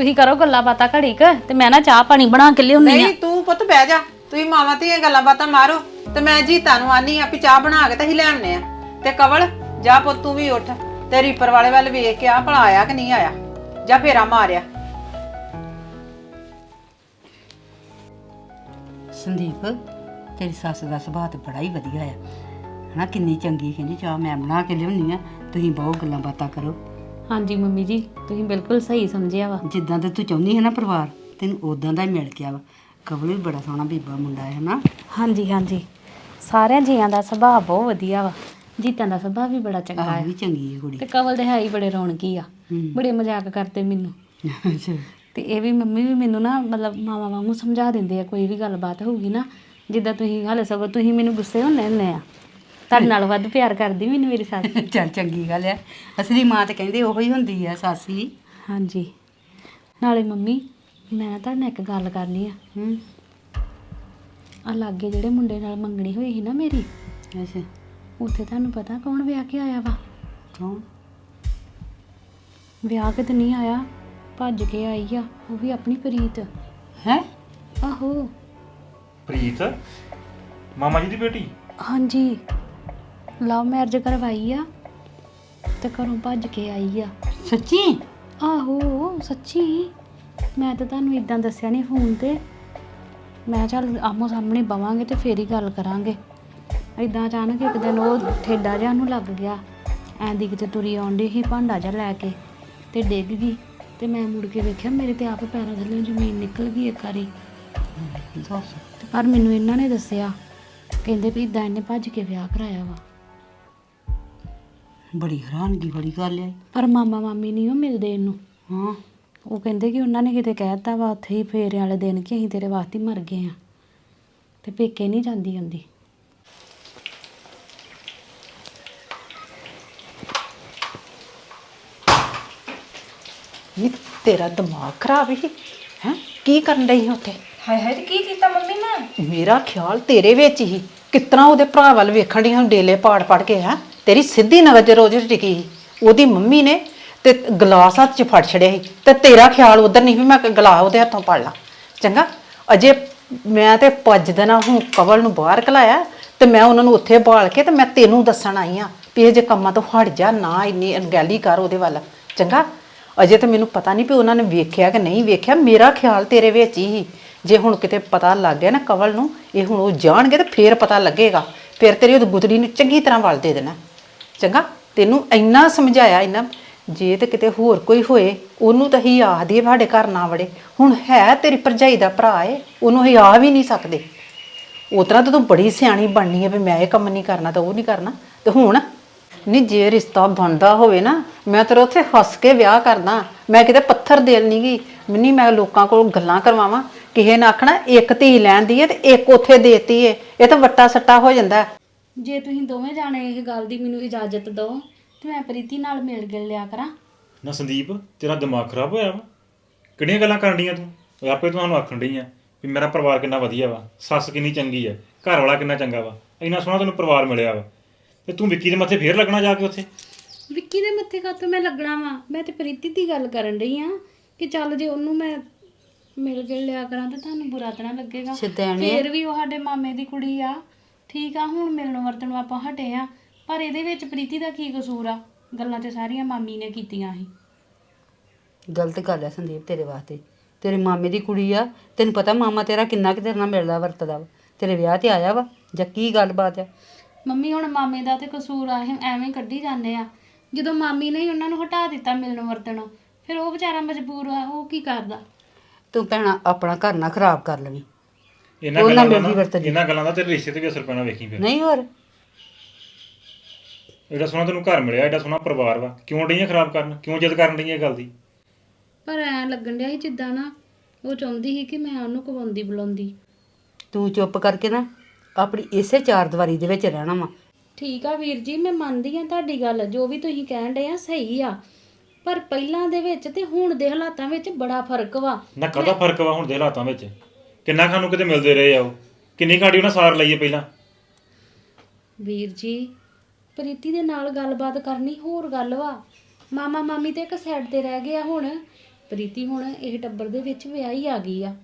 ਤੁਸੀਂ ਕਰੋ ਗੱਲਾਂ ਬਾਤਾਂ ਘੜੀ ਕ ਤੇ ਮੈਂ ਨਾ ਚਾਹ ਪਾਣੀ ਬਣਾ ਕੇ ਲਿਆਉਣੀ ਆ। ਨਹੀਂ ਤੂੰ ਪੁੱਤ ਬਹਿ ਜਾ। ਤੁਸੀਂ ਮਾਵਾਂ ਧੀਆਂ ਗੱਲਾਂ ਬਾਤਾਂ ਮਾਰੋ ਤੇ ਮੈਂ ਜੀ ਤੁਹਾਨੂੰ ਆਨੀ ਆ ਵੀ ਚਾਹ ਬਣਾ ਕੇ ਤੇ ਹੀ ਲੈਣੇ ਆ। ਤੇ ਕਵਲ ਜਾ ਪੁੱਤ ਤੂੰ ਵੀ ਉੱਠ। ਤੇ ਰੀਪਰ ਵਾਲੇ ਵੱਲ ਵੇਖ ਕੇ ਆ ਭਲਾ ਆਇਆ ਕਿ ਨਹੀਂ ਆਇਆ? ਜਾਂ ਫੇਰਾ ਮਾਰਿਆ। ਸੰਦੀਪ ਤੇਰੀ ਸੱਸ ਦਾ ਸੁਭਾਅ ਤੇ ਬੜਾ ਹੀ ਵਧੀਆ ਆ। ਹਨਾ ਕਿੰਨੀ ਚੰਗੀ ਕਹਿੰਦੀ ਚਾਹ ਮੈਂ ਬਣਾ ਕੇ ਲਿਆਉਣੀ ਆ। ਤੁਸੀਂ ਬਹੁਤ ਗੱਲਾਂ ਬਾਤਾਂ ਕਰੋ। ਹਾਂਜੀ ਮੰਮੀ ਜੀ ਤੁਸੀਂ ਬਿਲਕੁਲ ਸਹੀ ਸਮਝਿਆ ਵਾ। ਜਿੱਦਾਂ ਤੇ ਤੂੰ ਚਾਹੁੰਦੀ ਹੈ ਨਾ ਪਰਿਵਾਰ ਤੈਨੂੰ ਉਦਾਂ ਦਾ ਹੀ ਮਿਲ ਗਿਆ ਵਾ। ਕਬਲ ਵੀ ਬੜਾ ਸੋਹਣਾ ਬੀਬਾ ਮੁੰਡਾ ਹੈ ਹਨਾ? ਹਾਂਜੀ ਹਾਂਜੀ। ਸਾਰਿਆਂ ਜੀਆਂ ਦਾ ਸੁਭਾਅ ਬਹੁਤ ਵਧੀਆ ਵਾ। ਜੀਤਾਂ ਦਾ ਸੁਭਾਅ ਵੀ ਬੜਾ ਚੰਗਾ ਹੈ। ਵੀ ਚੰਗੀ ਹੈ ਕੁੜੀ। ਤੇ ਕਵਲ ਦੇ ਹੈ ਹੀ ਬੜੇ ਰੌਣਕੀ ਆ। ਬੜੇ ਮਜ਼ਾਕ ਕਰਦੇ ਮੈਨੂੰ। ਅੱਛਾ। ਤੇ ਇਹ ਵੀ ਮੰਮੀ ਵੀ ਮੈਨੂੰ ਨਾ ਮਤਲਬ ਮਾਵਾ ਵਾਂਗੂ ਸਮਝਾ ਦਿੰਦੇ ਆ ਕੋਈ ਵੀ ਗੱਲਬਾਤ ਹੋਊਗੀ ਨਾ ਜਿੱਦਾਂ ਤੁਸੀਂ ਹਾਲੇ ਸਗੋਂ ਤੁਸੀਂ ਮੈਨੂੰ ਗੁੱਸੇ ਹੁੰਦੇ ਹੁੰਦੇ ਆ। ਤੁਹਾਡੇ ਨਾਲ ਵੱਧ ਪਿਆਰ ਕਰਦੀ ਮੈਨੂੰ ਮੇਰੀ ਸੱਸ। ਚੱਲ ਚੰਗੀ ਗੱਲ ਹੈ ਅਸਲੀ ਮਾਂ ਤੇ ਕਹਿੰਦੇ ਉਹੋ ਹੀ ਹੁੰਦੀ ਆ ਸਾਸੀ ਹਾਂਜੀ। ਨਾਲੇ ਮੰਮੀ ਮੈਂ ਤੁਹਾਡੇ ਨਾਲ ਇੱਕ ਗੱਲ ਕਰਨੀ ਆ। ਹੂੰ। ਆ ਲਾਗੇ ਜਿਹੜੇ ਮੁੰਡੇ ਨਾਲ ਮੰਗਣੀ ਹੋਈ ਸੀ ਨਾ ਮੇਰੀ ਅੱਛਾ। ਉੱਥੇ ਤੁਹਾਨੂੰ ਪਤਾ ਕੌਣ ਵਿਆਹ ਕੇ ਆਇਆ ਵਾ? ਕੌਣ? ਵਿਆਹ ਕੇ ਤੇ ਨਹੀਂ ਆਇਆ ਭੱਜ ਕੇ ਆਈ ਆ ਉਹ ਵੀ ਆਪਣੀ ਪ੍ਰੀਤ। ਹੈ? ਆਹੋ। ਪ੍ਰੀਤ? ਮਾਮਾ ਜੀ ਦੀ ਬੇਟੀ? ਹਾਂਜੀ। ਲਵ ਮੈਰਿਜ ਕਰਵਾਈ ਆ ਤੇ ਘਰੋਂ ਭੱਜ ਕੇ ਆਈ ਆ। ਸੱਚੀ? ਆਹੋ ਸੱਚੀ। ਮੈਂ ਤਾਂ ਤੁਹਾਨੂੰ ਇਦਾਂ ਦੱਸਿਆ ਨਹੀਂ ਫੋਨ ਤੇ। ਮੈਂ ਚੱਲ ਆਮੋ ਸਾਹਮਣੇ ਬਵਾਂਗੇ ਤੇ ਫੇਰ ਹੀ ਗੱਲ ਕਰਾਂਗੇ। ਇਦਾਂ ਅਚਾਨਕ ਇੱਕ ਦਿਨ ਉਹ ਠੇਡਾ ਜਿਹਾ ਨੂੰ ਲੱਗ ਗਿਆ। ਐਂ ਦੀ ਕਿਤੇ ਤੁਰੀ ਆਉਂਦੀ ਸੀ ਭਾਂਡਾ ਜਿਹਾ ਲੈ ਕੇ ਤੇ ਡਿੱਗ ਗਈ। ਤੇ ਮੈਂ ਮੁੜ ਕੇ ਵੇਖਿਆ ਮੇਰੇ ਤੇ ਆਪ ਪੈਰਾਂ ਥੱਲੇ ਜ਼ਮੀਨ ਨਿਕਲ ਗਈ ਇੱਕ ਵਾਰੀ। ਪਰ ਮੈਨੂੰ ਇਹਨਾਂ ਨੇ ਦੱਸਿਆ। ਕਹਿੰਦੇ ਵੀ ਇਦਾਂ ਇਹਨੇ ਭੱਜ ਕੇ ਵਿਆਹ ਕਰਾਇਆ ਵਾ। ਬੜੀ ਹੈਰਾਨਗੀ ਵਾਲੀ ਗੱਲ ਹੈ। ਪਰ ਮਾਮਾ ਮਾਮੀ ਨਹੀਂ ਉਹ ਮਿਲਦੇ ਇਹਨੂੰ। ਹਾਂ। ਉਹ ਕਹਿੰਦੇ ਕਿ ਉਹਨਾਂ ਨੇ ਕਿਤੇ ਕਹਿਤਾ ਵਾ ਉੱਥੇ ਹੀ ਫੇਰੇ ਵਾਲੇ ਦਿਨ ਕਿ ਅਸੀਂ ਤੇਰੇ ਵਾਸਤੇ ਹੀ ਮਰ ਗਏ ਆ ਤੇ ਪੇਕੇ ਨਹੀਂ ਜਾਂਦੀ ਹੁੰਦੀ। ਨੀ ਤੇਰਾ ਦਿਮਾਗ ਖਰਾਬ ਹੀ। ਹੈ? ਕੀ ਕਰਨ ਡਈ ਸੀ ਉੱਥੇ? ਹਾਏ ਹਾਏ ਤੇ ਕੀ ਕੀਤਾ ਮੰਮੀ ਨੇ? ਮੇਰਾ ਖਿਆਲ ਤੇਰੇ ਵਿੱਚ ਹੀ। ਕਿਤਨਾ ਉਹਦੇ ਭਰਾ ਵੱਲ ਵੇਖਣ ਦੀ ਹੁਣ ਡੇਲੇ ਪਾੜ ਪੜ ਕੇ ਹੈ? ਤੇਰੀ ਸਿੱਧੀ ਨਜ਼ਰ ਉਹਦੇ 'ਚ ਟਿਕੀ ਸੀ। ਉਹਦੀ ਮੰਮੀ ਨੇ ਤੇ ਗਲਾਸ ਹੱਥ 'ਚ ਫੜ ਛੜਿਆ ਸੀ। ਤੇ ਤੇਰਾ ਖਿਆਲ ਉਧਰ ਨਹੀਂ ਵੀ ਮੈਂ ਗਲਾਸ ਉਹਦੇ ਹੱਥੋਂ ਪੜ ਲਾਂ। ਚੰਗਾ, ਅਜੇ ਮੈਂ ਤੇ ਭੱਜ ਦੇਣਾ, ਹੁਣ ਕਵਲ ਨੂੰ ਬਾਹਰ ਕਲਾਇਆ ਤੇ ਮੈਂ ਉਹਨਾਂ ਨੂੰ ਉੱਥੇ ਬਾਲ ਕੇ ਤੇ ਮੈਂ ਤੈਨੂੰ ਦੱਸਣ ਆਈ ਆ ਵੀ ਇਹ ਜੇ ਕੰਮਾਂ ਤੋਂ ਹਟ ਜਾ, ਨਾ ਇੰਨੀ ਅਣਗਹਿਲੀ ਕਰ ਉਹਦੇ ਵੱਲ। ਚੰਗਾ, ਅਜੇ ਤਾਂ ਮੈਨੂੰ ਪਤਾ ਨਹੀਂ ਵੀ ਉਹਨਾਂ ਨੇ ਵੇਖਿਆ ਕਿ ਨਹੀਂ ਵੇਖਿਆ। ਮੇਰਾ ਖਿਆਲ ਤੇਰੇ ਵਿੱਚ ਹੀ ਸੀ। ਜੇ ਹੁਣ ਕਿਤੇ ਪਤਾ ਲੱਗ ਗਿਆ ਨਾ ਕਵਲ ਨੂੰ, ਇਹ ਹੁਣ ਉਹ ਜਾਣਗੇ ਤੇ ਫੇਰ ਪਤਾ ਲੱਗੇਗਾ। ਫਿਰ ਤੇਰੀ ਉਹ ਗੁਦੜੀ ਨੂੰ ਚੰਗੀ ਤਰ੍ਹਾਂ ਵਲ ਦੇ ਦੇਣਾ। ਚੰਗਾ? ਤੈਨੂੰ ਇੰਨਾ ਸਮਝਾਇਆ ਇੰਨਾ ਜੇ ਤੇ ਕਿਤੇ ਹੋਰ ਕੋਈ ਹੋਏ, ਉਹਨੂੰ ਤਾਂ ਹੀ ਆਖਦੀ ਹੈ ਸਾਡੇ ਘਰ ਨਾ ਵੜੇ। ਹੁਣ ਹੈ ਤੇਰੀ ਭਰਜਾਈ ਦਾ ਭਰਾ ਏ, ਉਹਨੂੰ ਹੀ ਆ ਵੀ ਨਹੀਂ ਸਕਦੇ। ਉਸ ਤਰ੍ਹਾਂ ਤਾਂ ਤੂੰ ਬੜੀ ਸਿਆਣੀ ਬਣਨੀ ਹੈ ਵੀ ਮੈਂ ਇਹ ਕੰਮ ਨਹੀਂ ਕਰਨਾ ਤਾਂ ਉਹ ਨਹੀਂ ਕਰਨਾ। ਤੇ ਹੁਣ, ਨਹੀਂ ਜੇ ਰਿਸ਼ਤਾ ਬਣਦਾ ਹੋਵੇ ਨਾ, ਮੈਂ ਤੇਰੇ ਉੱਥੇ ਹੱਸ ਕੇ ਵਿਆਹ ਕਰਦਾ। ਮੈਂ ਕਿਤੇ ਪੱਥਰ ਦੇਣ ਨਹੀਂ ਗਈ ਨਹੀਂ ਮੈਂ ਲੋਕਾਂ ਕੋਲ ਗੱਲਾਂ ਕਰਵਾਵਾਂ। ਕਿਸੇ ਨੇ ਆਖਣਾ, ਇੱਕ ਧੀ ਲੈਣ ਦੀ ਹੈ ਤੇ ਇੱਕ ਉੱਥੇ ਦੇਤੀ ਏ। ਇਹ ਤਾਂ ਵੱਟਾ ਸੱਟਾ ਹੋ ਜਾਂਦਾ। ਜੇ ਤੁਸੀਂ ਦੋਵੇਂ ਜਾਣੇ ਇਹ ਗੱਲ ਦੀ ਮੈਨੂੰ ਇਜਾਜ਼ਤ ਦਿਓ ਤੇ ਮੈਂ ਪ੍ਰੀਤੀ ਨਾਲ ਮਿਲ ਗਿਲ ਲਿਆ ਕਰਾਂ। ਨਾ ਸੰਦੀਪ ਤੇਰਾ ਦਿਮਾਗ ਖਰਾਬ ਹੋਇਆ ਵਾ। ਕਿਹੜੀਆਂ ਗੱਲਾਂ ਕਰਨ ਡੀਆਂ ਤੂੰ? ਉਹ ਆਪੇ ਤੁਹਾਨੂੰ ਆਖਣ ਡਈ ਆ ਵੀ ਮੇਰਾ ਪਰਿਵਾਰ ਕਿੰਨਾ ਵਧੀਆ ਵਾ ਸੱਸ ਕਿੰਨੀ ਚੰਗੀ ਆ ਘਰ ਵਾਲਾ ਕਿੰਨਾ ਚੰਗਾ ਵਾ ਇੰਨਾ ਸੋਹਣਾ ਤੈਨੂੰ ਪਰਿਵਾਰ ਮਿਲਿਆ ਵਾ। ਤੇ ਤੂੰ ਵਿੱਕੀ ਦੇ ਮੱਥੇ ਫੇਰ ਲੱਗਣਾ ਜਾ ਕੇ ਉੱਥੇ? ਵਿੱਕੀ ਦੇ ਮੱਥੇ ਕਾਤੋਂ ਮੈਂ ਲੱਗਣਾ ਵਾ? ਮੈਂ ਤੇ ਪ੍ਰੀਤੀ ਦੀ ਗੱਲ ਕਰਨ ਰਹੀ ਆ ਕਿ ਚੱਲ ਜੇ ਉਹਨੂੰ ਮੈਂ ਮਿਲ ਗਿਲ ਲਿਆ ਕਰਾਂ ਤਾਂ ਤੁਹਾਨੂੰ ਬੁਰਾ ਤਾਂ ਨਾ ਲੱਗੇਗਾ ਸ਼ੈਤਾਨੀ। ਫੇਰ ਵੀ ਉਹ ਸਾਡੇ ਮਾਮੇ ਦੀ ਕੁੜੀ ਆ। ਠੀਕ ਆ ਹੁਣ ਮਿਲਣ ਵਰਤਣ ਆਪਾਂ ਹਟੇ ਆ ਪਰ ਇਹਦੇ ਵਿੱਚ ਪ੍ਰੀਤੀ ਦਾ ਕੀ ਕਸੂਰ ਆ? ਗੱਲਾਂ ਤੇ ਸਾਰੀਆਂ ਮਾਮੀ ਨੇ ਕੀਤੀਆਂ ਸੀ। ਗਲਤ ਗੱਲ ਹੈ ਸੰਦੀਪ ਤੇਰੇ ਵਾਸਤੇ। ਤੇਰੇ ਮਾਮੇ ਦੀ ਕੁੜੀ ਆ ਤੈਨੂੰ ਪਤਾ ਮਾਮਾ ਤੇਰਾ ਕਿੰਨਾ ਕਿ ਤੇਰੇ ਨਾਲ ਮਿਲਦਾ ਵਰਤਦਾ ਵਾ। ਤੇਰੇ ਵਿਆਹ ਤੇ ਆਇਆ ਵਾ ਜਾਂ ਕੀ ਗੱਲਬਾਤ ਆ? ਮੰਮੀ ਹੁਣ ਮਾਮੇ ਦਾ ਤੇ ਕਸੂਰ ਆ ਇਹ ਐਵੇਂ ਕੱਢੀ ਜਾਂਦੇ ਆ। ਜਦੋਂ ਮਾਮੀ ਨੇ ਹੀ ਉਹਨਾਂ ਨੂੰ ਹਟਾ ਦਿੱਤਾ ਮਿਲਣ ਵਰਤਣੋਂ ਫਿਰ ਉਹ ਵਿਚਾਰਾ ਮਜਬੂਰ ਆ ਉਹ ਕੀ ਕਰਦਾ? ਤੂੰ ਭੈਣਾ ਆਪਣਾ ਘਰ ਨਾ ਖਰਾਬ ਕਰ ਲਵੀਂ। ਇਹਨਾਂ ਉਹਨਾਂ ਗੱਲਾਂ ਦਾ ਮਿਲਦੀ ਨਾ- ਵਰਤਦੀ। ਇਹਨਾਂ ਗੱਲਾਂ ਦਾ ਤੇਰੇ ਰਿਸ਼ਤੇ ਤੇ ਵੀ ਅਸਰ ਪੈਣਾ ਵੇਖੀ ਫਿਰ? ਨਹੀਂ ਹੋਰ। ਐਡਾ ਸੋਹਣਾ ਤੈਨੂੰ ਘਰ ਮਿਲਿਆ ਐਡਾ ਸੋਹਣਾ ਪਰਿਵਾਰ ਵਾ। ਕਿਉਂ ਡਈਆਂ ਖਰਾਬ ਕਰਨ? ਕਿਉਂ ਜਿੱਦ ਕਰਨ ਡਈਆਂ ਇਹ ਗੱਲ ਦੀ? ਪਰ ਐ ਲੱਗਣ ਡਿਆ ਸੀ ਜਿੱਦਾਂ ਨਾ ਉਹ ਚਾਹੁੰਦੀ ਸੀ ਕਿ ਮੈਂ ਉਹਨੂੰ ਕਵਾਉਂਦੀ ਬੁਲਾਉਂਦੀ। ਤੂੰ ਚੁੱਪ ਕਰਕੇ ਨਾ ਆਪਣੀ ਇਸੇ ਚਾਰ ਦੀਵਾਰੀ ਦੇ ਵਿੱਚ ਰਹਿਣਾ ਵਾ। ਠੀਕ ਆ ਵੀਰ ਜੀ ਮੈਂ ਮੰਨਦੀ ਆ ਤੁਹਾਡੀ ਗੱਲ ਜੋ ਵੀ ਤੁਸੀਂ ਕਹਿਣ ਡਏ ਆ ਸਹੀ ਆ। ਪਰ ਪਹਿਲਾਂ ਦੇ ਵਿੱਚ ਤੇ ਹੁਣ ਦੇ ਹਾਲਾਤਾਂ ਵਿੱਚ ਬੜਾ ਫ਼ਰਕ ਵਾ। ਨਾ ਕਦਾ ਫ਼ਰਕ ਵਾ ਹੁਣ ਦੇ ਹਾਲਾਤਾਂ ਵਿੱਚ? ਕਿੰਨਾ ਖਾਨੂੰ ਕਿਤੇ ਮਿਲਦੇ ਰਹੇ ਆ ਉਹ? ਕਿੰਨੀ ਘਾਟੀ ਉਹਨਾਂ ਸਾਰ ਲਈਏ ਪਹਿਲਾਂ? ਵੀਰ ਜੀ, ਪ੍ਰੀਤੀ ਦੇ ਨਾਲ ਗੱਲਬਾਤ ਕਰਨੀ ਹੋਰ ਗੱਲ ਵਾ। ਮਾਮਾ ਮਾਮੀ ਤੇ ਇੱਕ ਸਾਈਡ ਤੇ ਰਹਿ ਗਏ ਆ ਹੁਣ। ਪ੍ਰੀਤੀ ਹੁਣ ਇਹ ਟੱਬਰ ਦੇ ਵਿੱਚ ਵਿਆਹੀ ਆ ਗਈ ਆ।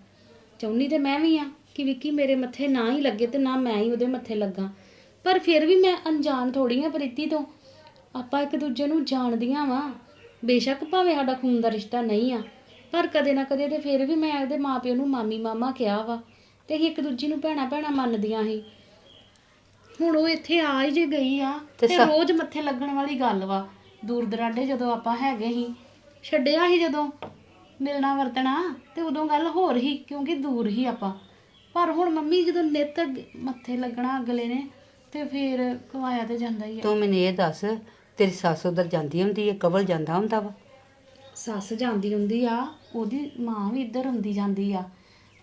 ਚਾਹੁੰਦੀ ਤੇ ਮੈਂ ਵੀ ਆ ਕਿ ਵਿੱਕੀ ਮੇਰੇ ਮੱਥੇ ਨਾ ਹੀ ਲੱਗੇ ਤੇ ਨਾ ਮੈਂ ਹੀ ਉਹਦੇ ਮੱਥੇ ਲੱਗਾ। ਪਰ ਫਿਰ ਵੀ ਮੈਂ ਅਣਜਾਣ ਥੋੜੀ ਆ ਪ੍ਰੀਤੀ ਤੋਂ। ਆਪਾਂ ਇੱਕ ਦੂਜੇ ਨੂੰ ਜਾਣਦੀਆਂ ਵਾਂ। ਬੇਸ਼ੱਕ ਭਾਵੇਂ ਸਾਡਾ ਖੂਨ ਦਾ ਰਿਸ਼ਤਾ ਨਹੀਂ ਆ। ਪਰ ਕਦੇ ਨਾ ਕਦੇ ਤੇ ਫਿਰ ਵੀ ਮੈਂ ਉਹਦੇ ਮਾਪਿਓ ਨੂੰ ਮਾਮੀ ਮਾਮਾ ਕਿਹਾ ਵਾ ਤੇ ਅਸੀਂ ਇੱਕ ਦੂਜੀ ਨੂੰ ਭੈਣਾ ਭੈਣਾ ਮੰਨਦੀਆਂ ਸੀ। ਹੁਣ ਉਹ ਇੱਥੇ ਆ ਹੀ ਜੇ ਗਈ ਆ ਤੇ ਤੇ ਸਾ- ਰੋਜ਼ ਮੱਥੇ ਲੱਗਣ ਵਾਲੀ ਗੱਲ ਵਾ। ਦੂਰ ਦਰਾਡੇ ਜਦੋਂ ਆਪਾਂ ਹੈਗੇ ਸੀ ਛੱਡਿਆ ਸੀ ਜਦੋਂ ਮਿਲਣਾ ਵਰਤਣਾ ਤੇ ਉਦੋਂ ਗੱਲ ਹੋਰ ਹੀ ਕਿਉਂਕਿ ਦੂਰ ਹੀ ਆਪਾਂ। ਪਰ ਹੁਣ ਮੰਮੀ ਜਦੋਂ ਨਿੱਤ ਮੱਥੇ ਲੱਗਣਾ ਅਗਲੇ ਨੇ ਤੇ ਫਿਰ ਕਵਾਇਆ ਤੇ ਜਾਂਦਾ ਹੀ ਆ। ਤੂੰ ਮੈਨੂੰ ਇਹ ਦੱਸ ਤੇਰੀ ਸੱਸ ਉਧਰ ਜਾਂਦੀ ਹੁੰਦੀ ਹੈ ਕਬਲ ਜਾਂਦਾ ਹੁੰਦਾ ਵਾ? ਸੱਸ ਜਾਂਦੀ ਹੁੰਦੀ ਆ ਉਹਦੀ ਮਾਂ ਵੀ ਇੱਧਰ ਹੁੰਦੀ ਜਾਂਦੀ ਆ।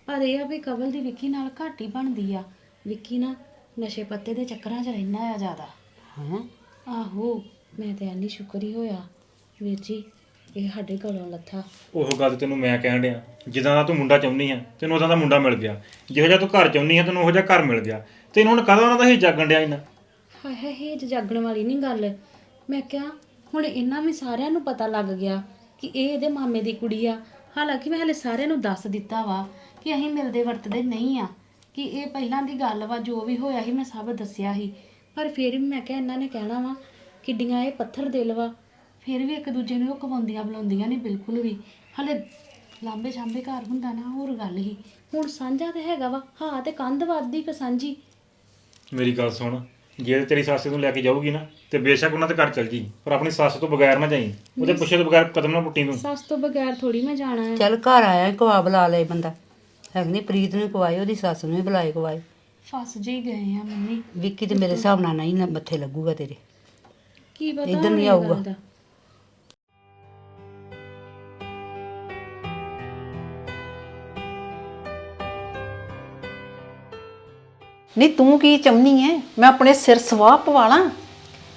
ਪਰ ਇਹ ਆ ਵੀ ਕਵਲ ਦੀ ਵਿੱਕੀ ਨਾਲ ਘੱਟ ਹੀ ਬਣਦੀ ਆ। ਵਿੱਕੀ ਨਾ ਨਸ਼ੇ ਪੱਤੇ ਦੇ ਚੱਕਰਾਂ 'ਚ ਰਹਿੰਦਾ ਆ ਜ਼ਿਆਦਾ। ਹੈ। ਆਹੋ ਮੈਂ ਤੇ ਐਨੀ ਸ਼ੁਕਰ ਹੀ ਹੋਇਆ। ਵੀਰ ਜੀ ਇਹ ਸਾਡੇ ਘਰੋਂ ਲੱਥਾ। ਉਹ ਗੱਲ ਤੈਨੂੰ ਮੈਂ ਕਹਿਣ ਡਿਆ ਜਿੱਦਾਂ ਦਾ ਤੂੰ ਮੁੰਡਾ ਚਾਹੁੰਦੀ ਆ ਤੈਨੂੰ ਉਦਾਂ ਦਾ ਮੁੰਡਾ ਮਿਲ ਗਿਆ। ਜਿਹੋ ਜਿਹਾ ਤੂੰ ਘਰ ਚਾਹੁੰਦੀ ਆ ਤੈਨੂੰ ਉਹੋ ਜਿਹਾ ਘਰ ਮਿਲ ਗਿਆ। ਤੈਨੂੰ ਹੁਣ ਕਦੋਂ ਉਹਨਾਂ ਦਾ ਹੀ ਜਾਗਣ ਡਿਆ ਇਹਨਾਂ ਹਾਏ ਹਾਏ ਹੇਜ ਜਾਗਣ ਵਾਲੀ ਨਹੀਂ ਗੱਲ। ਮੈਂ ਕਿਹਾ ਹੁਣ ਇਹਨਾਂ ਵੀ ਸਾਰਿਆਂ ਨੂੰ ਪਤਾ ਲੱਗ ਗਿਆ ਕਿ ਇਹ ਇਹਦੇ ਮਾਮੇ ਦੀ ਕੁੜੀ ਆ। ਹਾਲਾਂਕਿ ਮੈਂ ਹਲੇ ਸਾਰਿਆਂ ਨੂੰ ਦੱਸ ਦਿੱਤਾ ਵਾ ਕਿ ਅਸੀਂ ਮਿਲਦੇ ਵਰਤਦੇ ਨਹੀਂ ਆ। ਕਿ ਇਹ ਪਹਿਲਾਂ ਦੀ ਗੱਲ ਵਾ, ਜੋ ਵੀ ਹੋਇਆ ਸੀ ਮੈਂ ਸਭ ਦੱਸਿਆ ਸੀ। ਪਰ ਫਿਰ ਵੀ ਮੈਂ ਕਿਹਾ ਇਹਨਾਂ ਨੇ ਕਹਿਣਾ ਵਾ, ਕਿੱਡੀਆਂ ਇਹ ਪੱਥਰ ਦਿਲ ਵਾ। ਫਿਰ ਵੀ ਇੱਕ ਦੂਜੇ ਨੂੰ ਉਹ ਕਵਾਉਂਦੀਆਂ ਬੁਲਾਉਂਦੀਆਂ ਨਹੀਂ ਬਿਲਕੁਲ ਵੀ। ਹਲੇ ਲਾਂਬੇ ਛਾਂਬੇ ਘਰ ਹੁੰਦਾ ਨਾ, ਹੋਰ ਗੱਲ ਹੀ ਹੁਣ ਸਾਂਝਾ ਤੇ ਹੈਗਾ ਵਾ, ਹਾਂ ਤੇ ਕੰਧ ਵੱਧਦੀ ਕਿ ਸਾਂਝੀ? ਮੇਰੀ ਗੱਲ ਸੁਣ। ਜੇ ਤੇਰੀ ਸੱਸ ਨੂੰ ਲੈ ਕੇ ਜਾਊਗੀ ਨਾ ਤੇ ਬੇਸ਼ੱਕ ਉਹਨਾਂ ਦੇ ਘਰ ਚਲ ਜੀ ਪਰ ਆਪਣੀ ਸੱਸ ਤੋਂ ਬਗੈਰ ਨਾ ਜਾਈਂ। ਉਹਦੇ ਪੁੱਛੇ ਤੋਂ ਬਗੈਰ ਕਦਮ ਨਾ ਪੁੱਟੀ ਤੂੰ। ਸੱਸ ਤੋਂ ਬਗੈਰ ਥੋੜੀ ਮੈਂ ਜਾਣਾ ਹੈ। ਚੱਲ ਘਰ ਆਇਆ ਕਵਾ ਬੁਲਾ ਲਏ ਬੰਦਾ। ਹੈ ਨਹੀਂ ਪ੍ਰੀਤ ਨੂੰ ਕਵਾਏ ਉਹਦੀ ਸੱਸ ਨੂੰ ਵੀ ਬੁਲਾਏ ਕਵਾਏ ਫਸ ਜੇ ਗਏ ਆ ਮੰਮੀ। ਵਿੱਕੀ ਤੇ ਮੇਰੇ ਹਿਸਾਬ ਨਾਲ ਨਹੀਂ ਨਾ ਮੱਥੇ ਲੱਗੂਗਾ ਤੇਰੇ। ਕੀ ਪਤਾ ਇੱਧਰ ਨਹੀਂ ਆਊਗਾ। ਨਹੀਂ ਤੂੰ ਕੀ ਚਾਹੁੰਦੀ ਐ? ਮੈਂ ਆਪਣੇ ਸਿਰ ਸਵਾਹ ਪਵਾਲਾਂ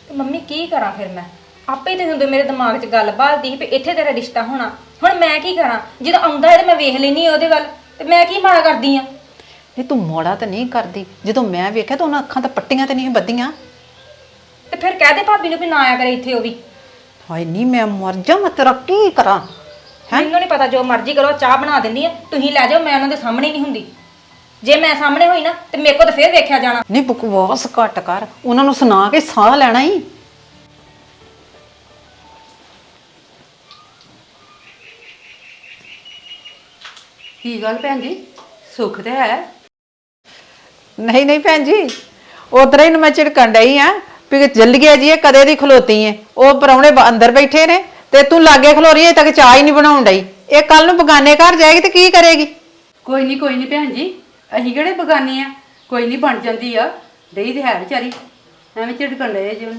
ਤੇ ਮੰਮੀ ਕੀ ਕਰਾਂ ਫਿਰ ਮੈਂ? ਆਪੇ ਤੇ ਹੁੰਦੇ ਮੇਰੇ ਦਿਮਾਗ 'ਚ ਗੱਲ ਬਾਲਦੀ ਸੀ ਵੀ ਇੱਥੇ ਤੇਰਾ ਰਿਸ਼ਤਾ ਹੋਣਾ। ਹੁਣ ਮੈਂ ਕੀ ਕਰਾਂ? ਜਦੋਂ ਆਉਂਦਾ ਹੈ ਤੇ ਮੈਂ ਵੇਖ ਲੈਣੀ ਉਹਦੇ ਵੱਲ। ਤੇ ਮੈਂ ਕੀ ਮਾੜਾ ਕਰਦੀ ਆ? ਨਹੀਂ ਤੂੰ ਮੋੜਾ ਤਾਂ ਨਹੀਂ ਕਰਦੀ। ਜਦੋਂ ਮੈਂ ਵੇਖਿਆ ਤਾਂ ਉਹਨਾਂ ਅੱਖਾਂ ਤਾਂ ਪੱਟੀਆਂ ਤੇ ਨਹੀਂ ਬੱਦੀਆਂ ਤੇ ਫਿਰ ਕਹਿ ਦੇ ਭਾਬੀ ਨੂੰ ਵੀ ਨਾ ਆਇਆ ਕਰੇ ਇੱਥੇ ਉਹ ਵੀ। ਹਾਏ ਨਹੀਂ ਮੈਂ ਮਰ ਜਾ ਮੈਂ ਤੇਰਾ ਕੀ ਕਰਾਂ? ਮੈਨੂੰ ਨਹੀਂ ਪਤਾ ਜੋ ਮਰਜ਼ੀ ਕਰੋ ਚਾਹ ਬਣਾ ਦਿੰਦੀ ਆ। ਤੁਸੀਂ ਲੈ ਜਾਓ ਮੈਂ ਉਹਨਾਂ ਦੇ ਸਾਹਮਣੇ ਨਹੀਂ ਹੁੰਦੀ। ਜੇ ਮੈਂ ਸਾਹਮਣੇ ਹੋਈ ਨਾ ਤੇ ਮੇਰੇ ਕੋਲ ਤਾਂ ਫਿਰ ਵੇਖਿਆ ਜਾਣਾ। ਨਹੀਂ ਬਕਵਾਸ ਘੱਟ ਕਰ। ਉਹਨਾਂ ਨੂੰ ਸੁਣਾ ਕੇ ਸਾਹ ਲੈਣਾ ਹੀ। ਕੀ ਗੱਲ ਭੈਣ ਜੀ? ਸੁੱਖ ਤੇ ਹੈ? ਨਹੀਂ ਨਹੀਂ ਭੈਣ ਜੀ। ਉਧਰ ਹੀ ਨੂੰ ਮੈਂ ਝਿੜਕਣ ਡਈ ਆ ਵੀ ਜਲ ਗਿਆ ਜੀ ਇਹ ਕਦੇ ਦੀ ਖਲੋਤੀ ਐ ਉਹ ਪਰੌਣੇ ਅੰਦਰ ਬੈਠੇ ਨੇ ਤੇ ਤੂੰ ਲਾਗੇ ਖਲੋ ਰਹੀ ਐ ਤੱਕ ਚਾਹ ਹੀ ਨਹੀਂ ਬਣਾਉਣ ਡਈ। ਇਹ ਕੱਲ ਨੂੰ ਬਗਾਨੇ ਘਰ ਜਾਏਗੀ ਤੇ ਕੀ ਕਰੇਗੀ? ਕੋਈ ਨਹੀਂ ਕੋਈ ਨਹੀਂ ਭੈਣ ਜੀ। ਅਸੀਂ ਕਿਹੜੇ ਬਗਾਨੇ ਆ? ਕੋਈ ਨਹੀਂ ਬਣ ਜਾਂਦੀ ਆ। ਡਈ ਤੇ ਹੈ ਵਿਚਾਰੀ। ਐਵੇਂ ਝਿੜਕਣ ਲਏ ਜਿਵੇਂ।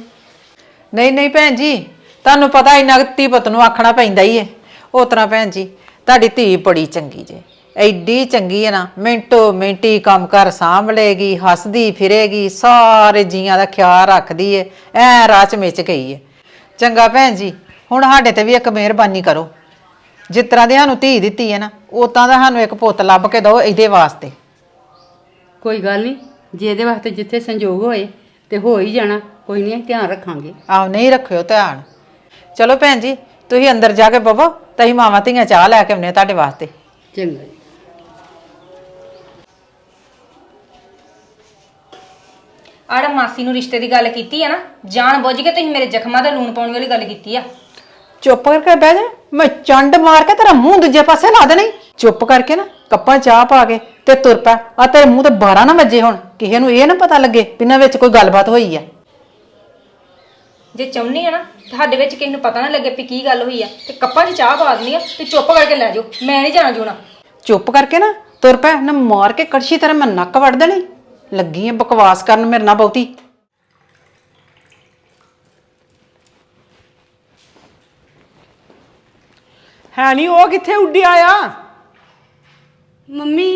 ਨਹੀਂ ਨਹੀਂ ਭੈਣ ਜੀ, ਤੁਹਾਨੂੰ ਪਤਾ ਇੰਨਾ ਧੀ ਪੁੱਤ ਨੂੰ ਆਖਣਾ ਪੈਂਦਾ ਹੀ ਏ। ਉਹ ਤਰ੍ਹਾਂ ਭੈਣ ਜੀ, ਤੁਹਾਡੀ ਧੀ ਬੜੀ ਚੰਗੀ ਜੇ। ਐਡੀ ਚੰਗੀ ਹੈ ਨਾ, ਮਿੰਟੋ ਮਿੰਟੀ ਕੰਮ ਕਰ ਸਾਂਭ ਲਏਗੀ ਹੱਸਦੀ ਫਿਰੇਗੀ, ਸਾਰੇ ਜੀਆਂ ਦਾ ਖਿਆਲ ਰੱਖਦੀ ਏ। ਐ ਰਾਹ ਚ ਮਿਚ ਗਈ ਏ। ਚੰਗਾ ਭੈਣ ਜੀ, ਹੁਣ ਸਾਡੇ ਤੇ ਵੀ ਇੱਕ ਮਿਹਰਬਾਨੀ ਕਰੋ। ਜਿਸ ਤਰ੍ਹਾਂ ਦੀ ਸਾਨੂੰ ਧੀ ਦਿੱਤੀ ਹੈ ਨਾ, ਉਤਾਂ ਦਾ ਸਾਨੂੰ ਇੱਕ ਪੁੱਤ ਲੱਭ ਕੇ ਦਿਓ ਇਹਦੇ ਵਾਸਤੇ। ਕੋਈ ਗੱਲ ਨਹੀਂ ਜੇ ਇਹਦੇ ਵਾਸਤੇ ਜਿੱਥੇ ਸੰਜੋਗ ਹੋਏ ਤੇ ਹੋ ਹੀ ਜਾਣਾ ਕੋਈ ਨਹੀਂ ਧਿਆਨ ਰੱਖਾਂਗੇ। ਆਹ ਨਹੀਂ ਰੱਖਿਓ ਧਿਆਨ। ਚਲੋ ਭੈਣ ਜੀ ਤੁਸੀਂ ਅੰਦਰ ਜਾ ਕੇ ਬਵੋ ਤੇ ਅਸੀਂ ਮਾਵਾਂ ਧੀਆਂ ਚਾਹ ਲੈ ਕੇ ਆਉਂਦੇ ਹਾਂ ਤੁਹਾਡੇ ਵਾਸਤੇ। ਚੰਗਾ ਜੀ। ਆੜਾ ਮਾਸੀ ਨੂੰ ਰਿਸ਼ਤੇ ਦੀ ਗੱਲ ਕੀਤੀ ਆ ਨਾ ਜਾਣ ਬੁੱਝ ਕੇ ਤੁਸੀਂ ਮੇਰੇ ਜ਼ਖਮਾਂ ਦਾ ਲੂਣ ਪਾਉਣ ਵਾਲੀ ਗੱਲ ਕੀਤੀ ਆ। ਚੁੱਪ ਕਰਕੇ ਬਹਿ ਜਾ ਮੈਂ ਚੰਡ ਮਾਰ ਕੇ ਤੇਰਾ ਮੂੰਹ ਦੂਜੇ ਪਾਸੇ ਲਾ ਦੇਣੀ ਚੁੱਪ ਕਰਕੇ ਨਾ। ਕੱਪਾਂ ਚਾਹ ਪਾ ਕੇ ਤੇ ਤੁਰ ਪੈ। ਆ ਤੇਰੇ ਮੂੰਹ ਤੇ 12 ਨਾ ਵੱਜੇ ਹੁਣ। ਕਿਸੇ ਨੂੰ ਇਹ ਨਾ ਪਤਾ ਲੱਗੇ ਵੀ ਇਹਨਾਂ ਵਿੱਚ ਕੋਈ ਗੱਲਬਾਤ ਹੋਈ ਆ। ਜੇ ਚਾਹੁੰਨੀ ਆ ਨਾ ਤੁਹਾਡੇ ਵਿੱਚ ਕਿਸੇ ਨੂੰ ਪਤਾ ਨਾ ਲੱਗੇ ਵੀ ਕੀ ਗੱਲ ਹੋਈ ਆ ਤੇ ਕੱਪਾਂ 'ਚ ਚਾਹ ਪਾ ਦਿੰਦੀ ਆ ਤੇ ਚੁੱਪ ਕਰਕੇ ਲੈ ਜਾਓ। ਮੈਂ ਨਹੀਂ ਜਾਣਾ ਜੂਣਾ। ਚੁੱਪ ਕਰਕੇ ਨਾ ਤੁਰ ਪੈ ਨਾ ਮਾਰ ਕੇ ਕੜਛੀ ਤੇਰਾ ਮੈਂ ਨੱਕ ਵੜ ਦੇਣੀ। ਲੱਗੀ ਆ ਬਕਵਾਸ ਕਰਨ ਮੇਰੇ ਨਾਲ ਬਹੁਤੀ। ਹੈ ਨਹੀਂ ਉਹ ਕਿੱਥੇ ਉੱਡਿਆ ਆ ਮੰਮੀ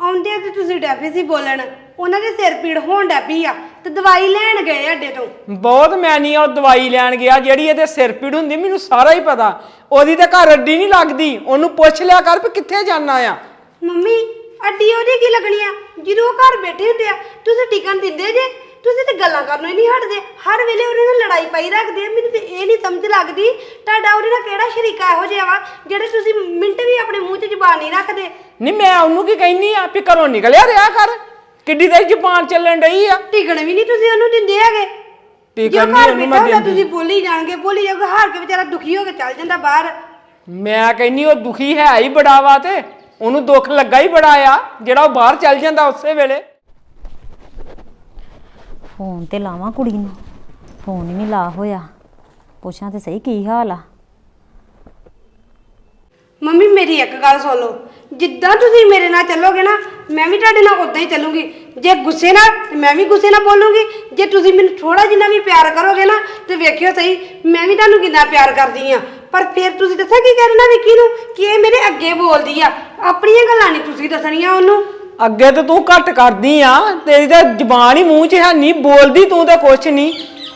ਆਉਂਦੇ ਤੇ ਤੁਸੀਂ ਡੈਪੀ ਸੀ ਬੋਲਣ। ਉਹਨਾਂ ਦੇ ਸਿਰ ਪੀੜ ਹੋਣ ਡੈਪੀ ਆ ਤੇ ਦਵਾਈ ਲੈਣ ਗਏ ਅੱਡੇ ਤੋਂ। ਬਹੁਤ ਮੈਂ ਨਹੀਂ ਉਹ ਦਵਾਈ ਲੈਣ ਗਿਆ ਜਿਹੜੀ ਇਹਦੇ ਸਿਰ ਪੀੜ ਹੁੰਦੀ ਮੈਨੂੰ ਸਾਰਾ ਹੀ ਪਤਾ। ਉਹਦੀ ਤਾਂ ਘਰ ਅੱਡੀ ਨਹੀਂ ਲੱਗਦੀ। ਉਹਨੂੰ ਪੁੱਛ ਲਿਆ ਕਰ ਵੀ ਕਿੱਥੇ ਜਾਣਾ ਆ। ਮੰਮੀ ਅੱਡੀ ਉਹਦੀ ਕੀ ਲੱਗਣੀ ਆ? ਜਦੋਂ ਉਹ ਘਰ ਬੈਠੇ ਹੁੰਦੇ ਆ ਤੁਸੀਂ ਟਿਕਣ ਦਿੰਦੇ ਜੇ? ਤੁਸੀਂ ਤੇ ਗੱਲਾਂ ਕਰਨੋਂ ਹੀ ਨਹੀਂ ਹਟਦੇ। ਹਰ ਵੇਲੇ ਉਹਦੇ ਨਾਲ ਲੜਾਈ ਪਾਈ ਰੱਖਦੇ ਆ। ਮੈਨੂੰ ਤੇ ਇਹ ਨਹੀਂ ਸਮਝ ਲੱਗਦੀ ਤੁਹਾਡਾ ਉਹਦੇ ਨਾਲ ਕਿਹੜਾ ਸ਼ਰੀਕਾ ਇਹੋ ਜਿਹਾ ਵਾ ਜਿਹੜੇ ਤੁਸੀਂ ਮਿੰਟ ਵੀ ਆਪਣੇ ਮੂੰਹ 'ਚ ਜ਼ਬਾਨ ਨਹੀਂ ਰੱਖਦੇ। ਨਹੀਂ ਮੈਂ ਉਹਨੂੰ ਕੀ ਕਹਿਨੀ ਆ ਵੀ ਘਰੋਂ ਨਿਕਲਿਆ ਰਿਹਾ ਕਰ? ਕਿੱਡੀ ਦੇਰ ਜ਼ਬਾਨ ਚੱਲਣ ਡਈ ਆ? ਟਿਕਣ ਵੀ ਨਹੀਂ ਤੁਸੀਂ ਉਹਨੂੰ ਦਿੰਦੇ ਹੈਗੇ। ਟਿਕਣ ਜੋ ਨੀ ਘਰ ਉਹਨੂੰ ਬੈਠਾ ਮੈਂ ਹੁੰਦਾ ਦਿੰਦੀ। ਤੁਸੀਂ ਬੋਲੀ ਜਾਣਗੇ ਬੋਲੀ ਜਾਓਗੇ ਹਾਰ ਕੇ ਵਿਚਾਰਾ ਦੁਖੀ ਹੋ ਕੇ ਚੱਲ ਜਾਂਦਾ ਬਾਹਰ। ਮੈਂ ਕਹਿੰਨੀ ਉਹ ਦੁਖੀ ਹੈ ਹੀ ਬੜਾ ਵਾ ਤੇ ਉਹਨੂੰ ਦੁੱਖ ਲੱਗਾ ਹੀ ਬੜਾ ਆ ਜਿਹੜਾ ਉਹ ਬਾਹਰ ਚੱਲ ਜਾਂਦਾ ਉਸੇ ਵੇਲੇ। ਫੋਨ ਤੇ ਲਾਵਾਂ ਕੁੜੀ ਨੂੰ। ਫੋਨ ਹੀ ਨਹੀਂ ਲਾ ਹੋਇਆ। ਪੁੱਛਾਂ ਤੇ ਸਹੀ ਕੀ ਹਾਲ ਆ? ਮੰਮੀ, ਮੇਰੀ ਇੱਕ ਗੱਲ ਸੁਣ ਲਓ। ਜਿੱਦਾਂ ਤੁਸੀਂ ਮੇਰੇ ਨਾਲ ਚੱਲੋਗੇ ਨਾ, ਮੈਂ ਵੀ ਤੁਹਾਡੇ ਨਾਲ ਉਦਾਂ ਹੀ ਚੱਲੂਗੀ। ਜੇ ਗੁੱਸੇ ਨਾਲ, ਤੇ ਮੈਂ ਵੀ ਗੁੱਸੇ ਨਾਲ ਬੋਲੂਗੀ। ਜੇ ਤੁਸੀਂ ਮੈਨੂੰ ਥੋੜਾ ਜਿੰਨਾ ਵੀ ਪਿਆਰ ਕਰੋਗੇ ਨਾ, ਤੇ ਵੇਖਿਓ ਸਹੀ, ਮੈਂ ਵੀ ਤੁਹਾਨੂੰ ਕਿੰਨਾ ਪਿਆਰ ਕਰਦੀ ਆ ਪਰ ਫਿਰ ਤੁਸੀਂ ਦੱਸਿਆ ਕੀ ਕਰਨਾ ਵਿੱਕੀ ਨੂੰ, ਕਿ ਇਹ ਮੇਰੇ ਅੱਗੇ ਬੋਲਦੀ ਆ। ਆਪਣੀਆਂ ਗੱਲਾਂ ਨਹੀਂ ਤੁਸੀਂ ਦੱਸਣੀਆਂ ਉਹਨੂੰ। ਅੱਗੇ ਤੇ ਤੂੰ ਘੱਟ ਕਰਦੀ ਆ, ਤੇਰੀ ਤਾਂ ਜ਼ਬਾਨ ਹੀ ਮੂੰਹ 'ਚ ਹੈ ਨਹੀਂ ਬੋਲਦੀ ਤੂੰ ਤਾਂ ਕੁਛ ਨਹੀਂ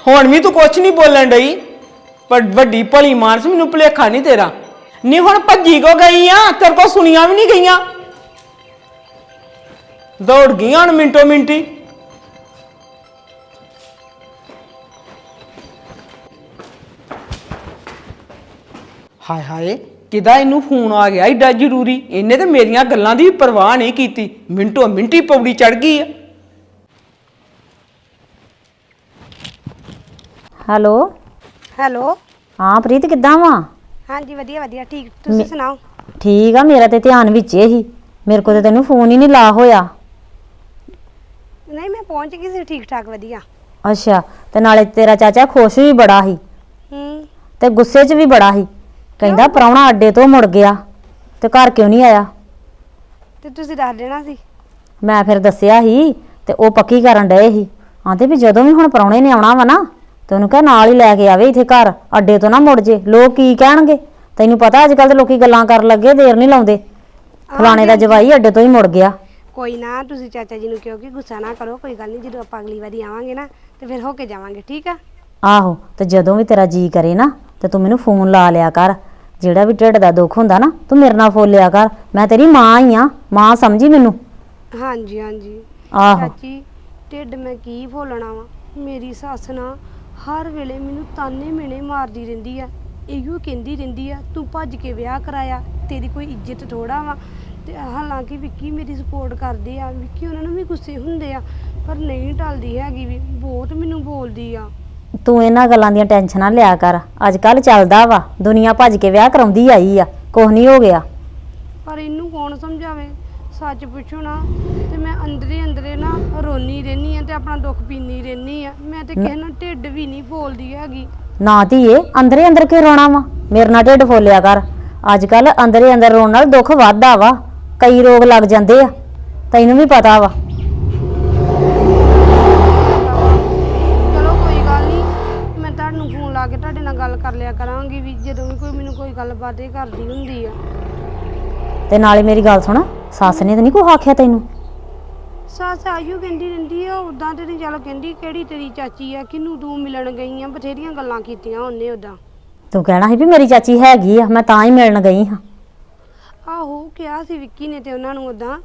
ਹੁਣ ਵੀ ਤੂੰ ਕੁਛ ਨਹੀਂ ਬੋਲਣ ਡਈ। ਪਰ ਵੱਡੀ ਭਲੀ ਮਾਨਸ ਮੈਨੂੰ ਭੁਲੇਖਾ ਨਹੀਂ ਤੇਰਾ। ਨਹੀਂ ਹੁਣ ਭੱਜੀ ਕੋ ਗਈ ਆ, ਤੇਰੇ ਕੋ ਸੁਣੀਆਂ ਵੀ ਨਹੀਂ ਗਈਆਂ। ਦੌੜ ਗਈਆਂ ਹੁਣ ਮਿੰਟੋ ਮਿੰਟੀ। ਹਾਏ ਹਾਏ। ਕਿਦਾ ਇਹਨੂੰ ਫੋਨ ਆ ਗਿਆ? ਏਡਾ ਜ਼ਰੂਰੀ? ਇਹਨੇ ਤੇ ਮੇਰੀਆਂ ਗੱਲਾਂ ਦੀ ਪਰਵਾਹ ਨਹੀਂ ਕੀਤੀ। ਮਿੰਟੋ ਮਿੰਟੀ ਪੌੜੀ ਚੜ ਗਈ ਆ। ਹੈਲੋ? ਹੈਲੋ? ਹਾਂ ਪ੍ਰੀਤ ਕਿੱਦਾਂ ਵਾ? ਹਾਂਜੀ ਵਧੀਆ ਵਧੀਆ। ਠੀਕ ਤੁਸੀਂ ਸੁਣਾਓ? ਠੀਕ ਆ ਮੇਰਾ ਤੇ ਧਿਆਨ ਵਿੱਚ ਹੀ। ਮੇਰੇ ਕੋਲ ਤੇ ਤੈਨੂੰ ਫੋਨ ਹੀ ਨਹੀਂ ਲਾ ਹੋਇਆ। ਨਹੀਂ ਮੈਂ ਪਹੁੰਚ ਗਈ ਸੀ ਠੀਕ ਠਾਕ ਵਧੀਆ। ਅੱਛਾ ਤੇ ਨਾਲੇ ਤੇਰਾ ਚਾਚਾ ਖੁਸ਼ ਵੀ ਬੜਾ ਸੀ। ਹੂੰ। ਤੇ ਗੁੱਸੇ 'ਚ ਵੀ ਬੜਾ ਸੀ। ਕਹਿੰਦਾ ਪ੍ਰਾਹੁਣਾ ਅੱਡੇ ਤੋਂ ਮੁੜ ਗਿਆ ਤੇ ਘਰ ਕਿਉਂ ਨਹੀਂ ਆਇਆ? ਤੇ ਤੁਸੀਂ ਦੱਸ ਦੇਣਾ ਸੀ? ਮੈਂ ਫਿਰ ਦੱਸਿਆ ਸੀ ਤੇ ਉਹ ਪੱਕੀ ਕਰਨ ਡਏ ਸੀ। ਆਂਦੇ ਵੀ ਜਦੋਂ ਵੀ ਹੁਣ ਪ੍ਰਾਹੁਣੇ ਨੇ ਆਉਣਾ ਵਾ ਨਾ ਤੇ ਉਹਨੂੰ ਕਹ ਨਾਲ ਹੀ ਲੈ ਕੇ ਆਵੇ ਇੱਥੇ ਘਰ ਅੱਡੇ ਤੋਂ ਨਾ ਮੁੜ ਜੇ। ਲੋਕ ਕੀ ਕਹਿਣਗੇ? ਤੈਨੂੰ ਪਤਾ ਅੱਜ ਕੱਲ ਤੇ ਲੋਕੀ ਗੱਲਾਂ ਕਰਨ ਲੱਗੇ ਦੇਰ ਨਹੀਂ ਲਾਉਂਦੇ। ਫਲਾਣੇ ਦਾ ਜਵਾਈ ਅੱਡੇ ਤੋਂ ਹੀ ਮੁੜ ਗਿਆ। ਕੋਈ ਨਾ ਤੁਸੀਂ ਚਾਚਾ ਜੀ ਨੂੰ ਕਿਹਾ ਕਿ ਗੁੱਸਾ ਨਾ ਕਰੋ ਕੋਈ ਗੱਲ ਨਹੀਂ ਜਦੋਂ ਆਪਾਂ ਅਗਲੀ ਵਾਰੀ ਆਵਾਂਗੇ ਨਾ ਤੇ ਫਿਰ ਹੋ ਕੇ ਜਾਵਾਂਗੇ ਠੀਕ ਆ? ਆਹੋ ਤੇ ਜਦੋਂ ਵੀ ਤੇਰਾ ਜੀ ਕਰੇ ਨਾ ਤੇ ਤੂੰ ਮੈਨੂੰ ਫੋਨ ਲਾ ਲਿਆ ਕਰ। ਜਿਹੜਾ ਵੀ ਢਿੱਡ ਦਾ ਦੁੱਖ ਹੁੰਦਾ ਨਾ ਤੂੰ ਮੇਰੇ ਨਾਲ ਫੋਲਿਆ ਕਰ। ਮੈਂ ਤੇਰੀ ਮਾਂ ਹੀ ਆ। ਮਾਂ ਸਮਝੀ ਮੈਨੂੰ? ਹਾਂਜੀ ਹਾਂਜੀ। ਆਹੋ। ਚਾਚੀ ਢਿੱਡ ਮੈਂ ਕੀ ਭੋਲਣਾ ਵਾ? ਮੇਰੀ ਸੱਸ ਨਾ ਹਰ ਵੇਲੇ ਮੈਨੂੰ ਤਾਨੇ ਮਿਹਣੇ ਮਾਰਦੀ ਰਹਿੰਦੀ ਆ। ਇਹੋ ਕਹਿੰਦੀ ਰਹਿੰਦੀ ਆ ਤੂੰ ਭੱਜ ਕੇ ਵਿਆਹ ਕਰਾਇਆ ਤੇਰੀ ਕੋਈ ਇੱਜ਼ਤ ਥੋੜਾ ਵਾ? ਤੇ ਹਾਲਾਂਕਿ ਵਿੱਕੀ ਮੇਰੀ ਸਪੋਰਟ ਕਰਦੇ ਆ। ਵਿੱਕੀ ਉਹਨਾਂ ਨੂੰ ਵੀ ਗੁੱਸੇ ਹੁੰਦੇ ਆ ਪਰ ਨਹੀਂ ਟਲਦੀ ਹੈਗੀ ਵੀ। ਬਹੁਤ ਮੈਨੂੰ ਬੋਲਦੀ ਆ। ਤੂੰ ਇਹਨਾਂ ਗੱਲਾਂ ਦੀਆਂ ਟੈਨਸ਼ਨਾਂ ਲਿਆ ਕਰ। ਅੱਜ ਕੱਲ ਚੱਲਦਾ ਵਾ ਦੁਨੀਆ ਭੱਜ ਕੇ ਵਿਆਹ ਕਰਾਉਂਦੀ ਆਈ ਆ ਕੁਛ ਨਹੀਂ ਹੋ ਗਿਆ। ਪਰ ਇਹਨੂੰ ਕੌਣ ਸਮਝਾਵੇ? ਸੱਚ ਪੁੱਛੋ ਨਾ ਤੇ ਮੈਂ ਅੰਦਰੇ ਅੰਦਰੇ ਨਾ ਰੋਨੀ ਰਹਿਨੀ ਆ ਤੇ ਆਪਣਾ ਦੁੱਖ ਪੀਨੀ ਰਹਿਨੀ ਆ। ਮੈਂ ਤੇ ਕਿਸੇ ਨਾਲ ਢਿੱਡ ਵੀ ਨਹੀਂ ਬੋਲਦੀ ਹੈਗੀ। ਨਾ ਧੀਏ ਅੰਦਰੇ ਅੰਦਰ ਕਿਉਂ ਰੋਣਾ ਵਾ? ਮੇਰੇ ਨਾਲ ਢਿੱਡ ਫੋਲਿਆ ਕਰ। ਅੱਜ ਕੱਲ ਅੰਦਰੇ ਅੰਦਰ ਰੋਣ ਨਾਲ ਦੁੱਖ ਵੱਧਦਾ ਵਾ। ਕਈ ਰੋਗ ਲੱਗ ਜਾਂਦੇ ਆ। ਤੈਨੂੰ ਵੀ ਪਤਾ ਵਾ। ਕਰ ਲਿਆ ਕਰਾਂਗੀ ਵੀ ਜਦੋਂ ਵੀ ਕੋਈ ਮੈਨੂੰ ਕੋਈ ਗੱਲਬਾਤ ਇਹ ਕਰਦੀ ਹੁੰਦੀ ਆ। ਤੇ ਨਾਲੇ ਮੇਰੀ ਗੱਲ ਸੁਣ ਸੱਸ ਨੇ ਤਾਂ ਨਹੀਂ ਕੋਈ ਆਖਿਆ ਤੈਨੂੰ? ਸੱਸ ਆਇਓ ਕਹਿੰਦੀ ਰਹਿੰਦੀ ਆ ਉਦਾਂ ਤੇ ਨਹੀਂ ਚਲੋ ਕਹਿੰਦੀ ਕਿਹੜੀ ਤੇਰੀ ਚਾਚੀ ਆ ਕਿਹਨੂੰ ਤੂੰ ਮਿਲਣ ਗਈ ਆ ਬਥੇਰੀਆਂ ਗੱਲਾਂ ਕੀਤੀਆਂ ਉਹਨੇ ਉਦਾਂ ਤੂੰ ਕਹਿਣਾ ਸੀ ਵੀ ਮੇਰੀ ਚਾਚੀ ਹੈਗੀ ਆ ਮੈਂ ਤਾਂ ਹੀ ਮਿਲਣ ਗਈ ਹਾਂ। ਆਹੋ ਕਿਹਾ ਸੀ ਵਿੱਕੀ ਨੇ ਤੇ ਉਹਨਾਂ ਨੂੰ ਉਦਾਂ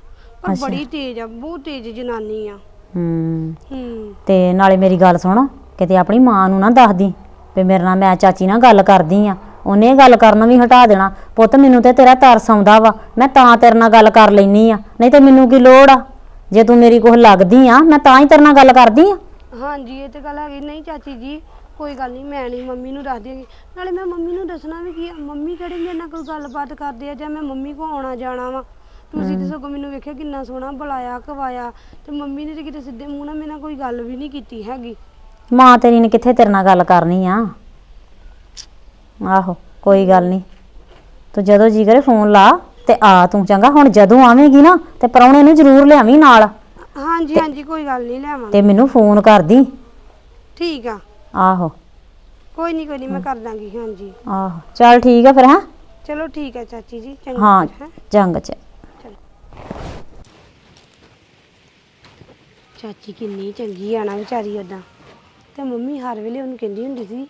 ਪਰ ਬੜੀ ਤੇਜ਼ ਆ ਬਹੁਤ ਤੇਜ਼ ਜਨਾਨੀ ਆ। ਹੂੰ। ਹੂੰ। ਤੇ ਨਾਲੇ ਮੇਰੀ ਗੱਲ ਸੁਣ ਕਿਤੇ ਆਪਣੀ ਮਾਂ ਨੂੰ ਨਾ ਦੱਸਦੀ। ਵੀ ਮੇਰੇ ਨਾਲ ਮੈਂ ਚਾਚੀ ਨਾਲ ਗੱਲ ਕਰਦੀ ਆ। ਉਹਨੇ ਗੱਲ ਕਰਨ ਵੀ ਹਟਾ ਦੇਣਾ। ਪੁੱਤ ਮੈਨੂੰ ਤੇ ਤੇਰਾ ਤਰਸ ਆਉਂਦਾ ਵਾ। ਮੈਂ ਤਾਂ ਤੇਰੇ ਨਾਲ ਗੱਲ ਕਰ ਲੈਨੀ ਆ। ਨਹੀਂ ਤੇ ਮੈਨੂੰ ਕੀ ਲੋੜ ਆ? ਜੇ ਤੂੰ ਮੇਰੀ ਕੁਛ ਲੱਗਦੀ ਆ ਮੈਂ ਤਾਂ ਹੀ ਤੇਰੇ ਨਾਲ ਗੱਲ ਕਰਦੀ ਆ। ਹਾਂਜੀ ਇਹ ਤੇ ਗੱਲ ਹੈਗੀ। ਨਹੀਂ ਚਾਚੀ ਜੀ ਕੋਈ ਗੱਲ ਨਹੀਂ। ਮੈਂ ਨਹੀਂ ਮੰਮੀ ਨੂੰ ਦੱਸ ਦਿਆਂਗੀ ਨਾਲੇ ਮੈਂ ਮੰਮੀ ਨੂੰ ਦੱਸਣਾ ਵੀ ਕੀ ਆ। ਮੰਮੀ ਕਿਹੜੇ ਮੇਰੇ ਨਾਲ ਕੋਈ ਗੱਲਬਾਤ ਕਰਦੇ ਆ? ਜਾਂ ਮੈਂ ਮੰਮੀ ਕੋ ਆਉਣਾ ਜਾਣਾ ਵਾ? ਤੁਸੀਂ ਤੇ ਸਗੋਂ ਮੈਨੂੰ ਵੇਖਿਆ ਕਿੰਨਾ ਸੋਹਣਾ ਬੁਲਾਇਆ ਕਵਾਇਆ। ਤੇ ਮੰਮੀ ਨੇ ਤੇ ਕਿਤੇ ਸਿੱਧੇ ਮੂੰਹ ਨਾਲ ਮੇਰੇ ਨਾਲ ਕੋਈ ਗੱਲ ਵੀ ਨਹੀਂ ਕੀਤੀ ਹੈਗੀ। ਮਾਂ ਤੇਰੀ ਨੇ ਕਿੱਥੇ ਤੇਰੇ ਨਾਲ ਗੱਲ ਕਰਨੀ ਆ? ਆਹੋ ਕੋਈ ਗੱਲ ਨਹੀਂ। ਤੂੰ ਜਦੋਂ ਜੀ ਕਰੇ ਫੋਨ ਲਾ ਤੇ ਆ ਤੂੰ ਚੰਗਾ। ਹੁਣ ਜਦੋਂ ਆਵੇਂਗੀ ਨਾ ਤੇ ਪਰੌਣੇ ਨੂੰ ਜ਼ਰੂਰ ਲਿਆਵੀਂ ਨਾਲ। ਹਾਂਜੀ ਹਾਂਜੀ ਕੋਈ ਗੱਲ ਨਹੀਂ ਲੈਵਾਂ ਤੇ ਮੈਨੂੰ ਫੋਨ ਕਰਦੀ। ਠੀਕ ਆ। ਆਹੋ। ਕੋਈ ਨਹੀਂ ਕੋਈ ਨਹੀਂ ਮੈਂ ਕਰ ਦਾਂਗੀ ਹਾਂਜੀ। ਆਹੋ। ਚੱਲ ਠੀਕ ਆ ਫਿਰ ਹੈਂ? ਚਲੋ ਠੀਕ ਆ ਚਾਚੀ ਜੀ ਚੰਗਾ। ਹਾਂ ਹੈਂ। ਜੰਗ ਚ ਚਾਚੀ ਕਿੰਨੀ ਚੰਗੀ ਆ ਨਾ ਵਿਚਾਰੀ ਉਦਾਂ ਤੇ ਮੰਮੀ ਹਰ ਵੇਲੇ ਉਹਨੂੰ ਕਹਿੰਦੀ ਹੁੰਦੀ ਸੀ,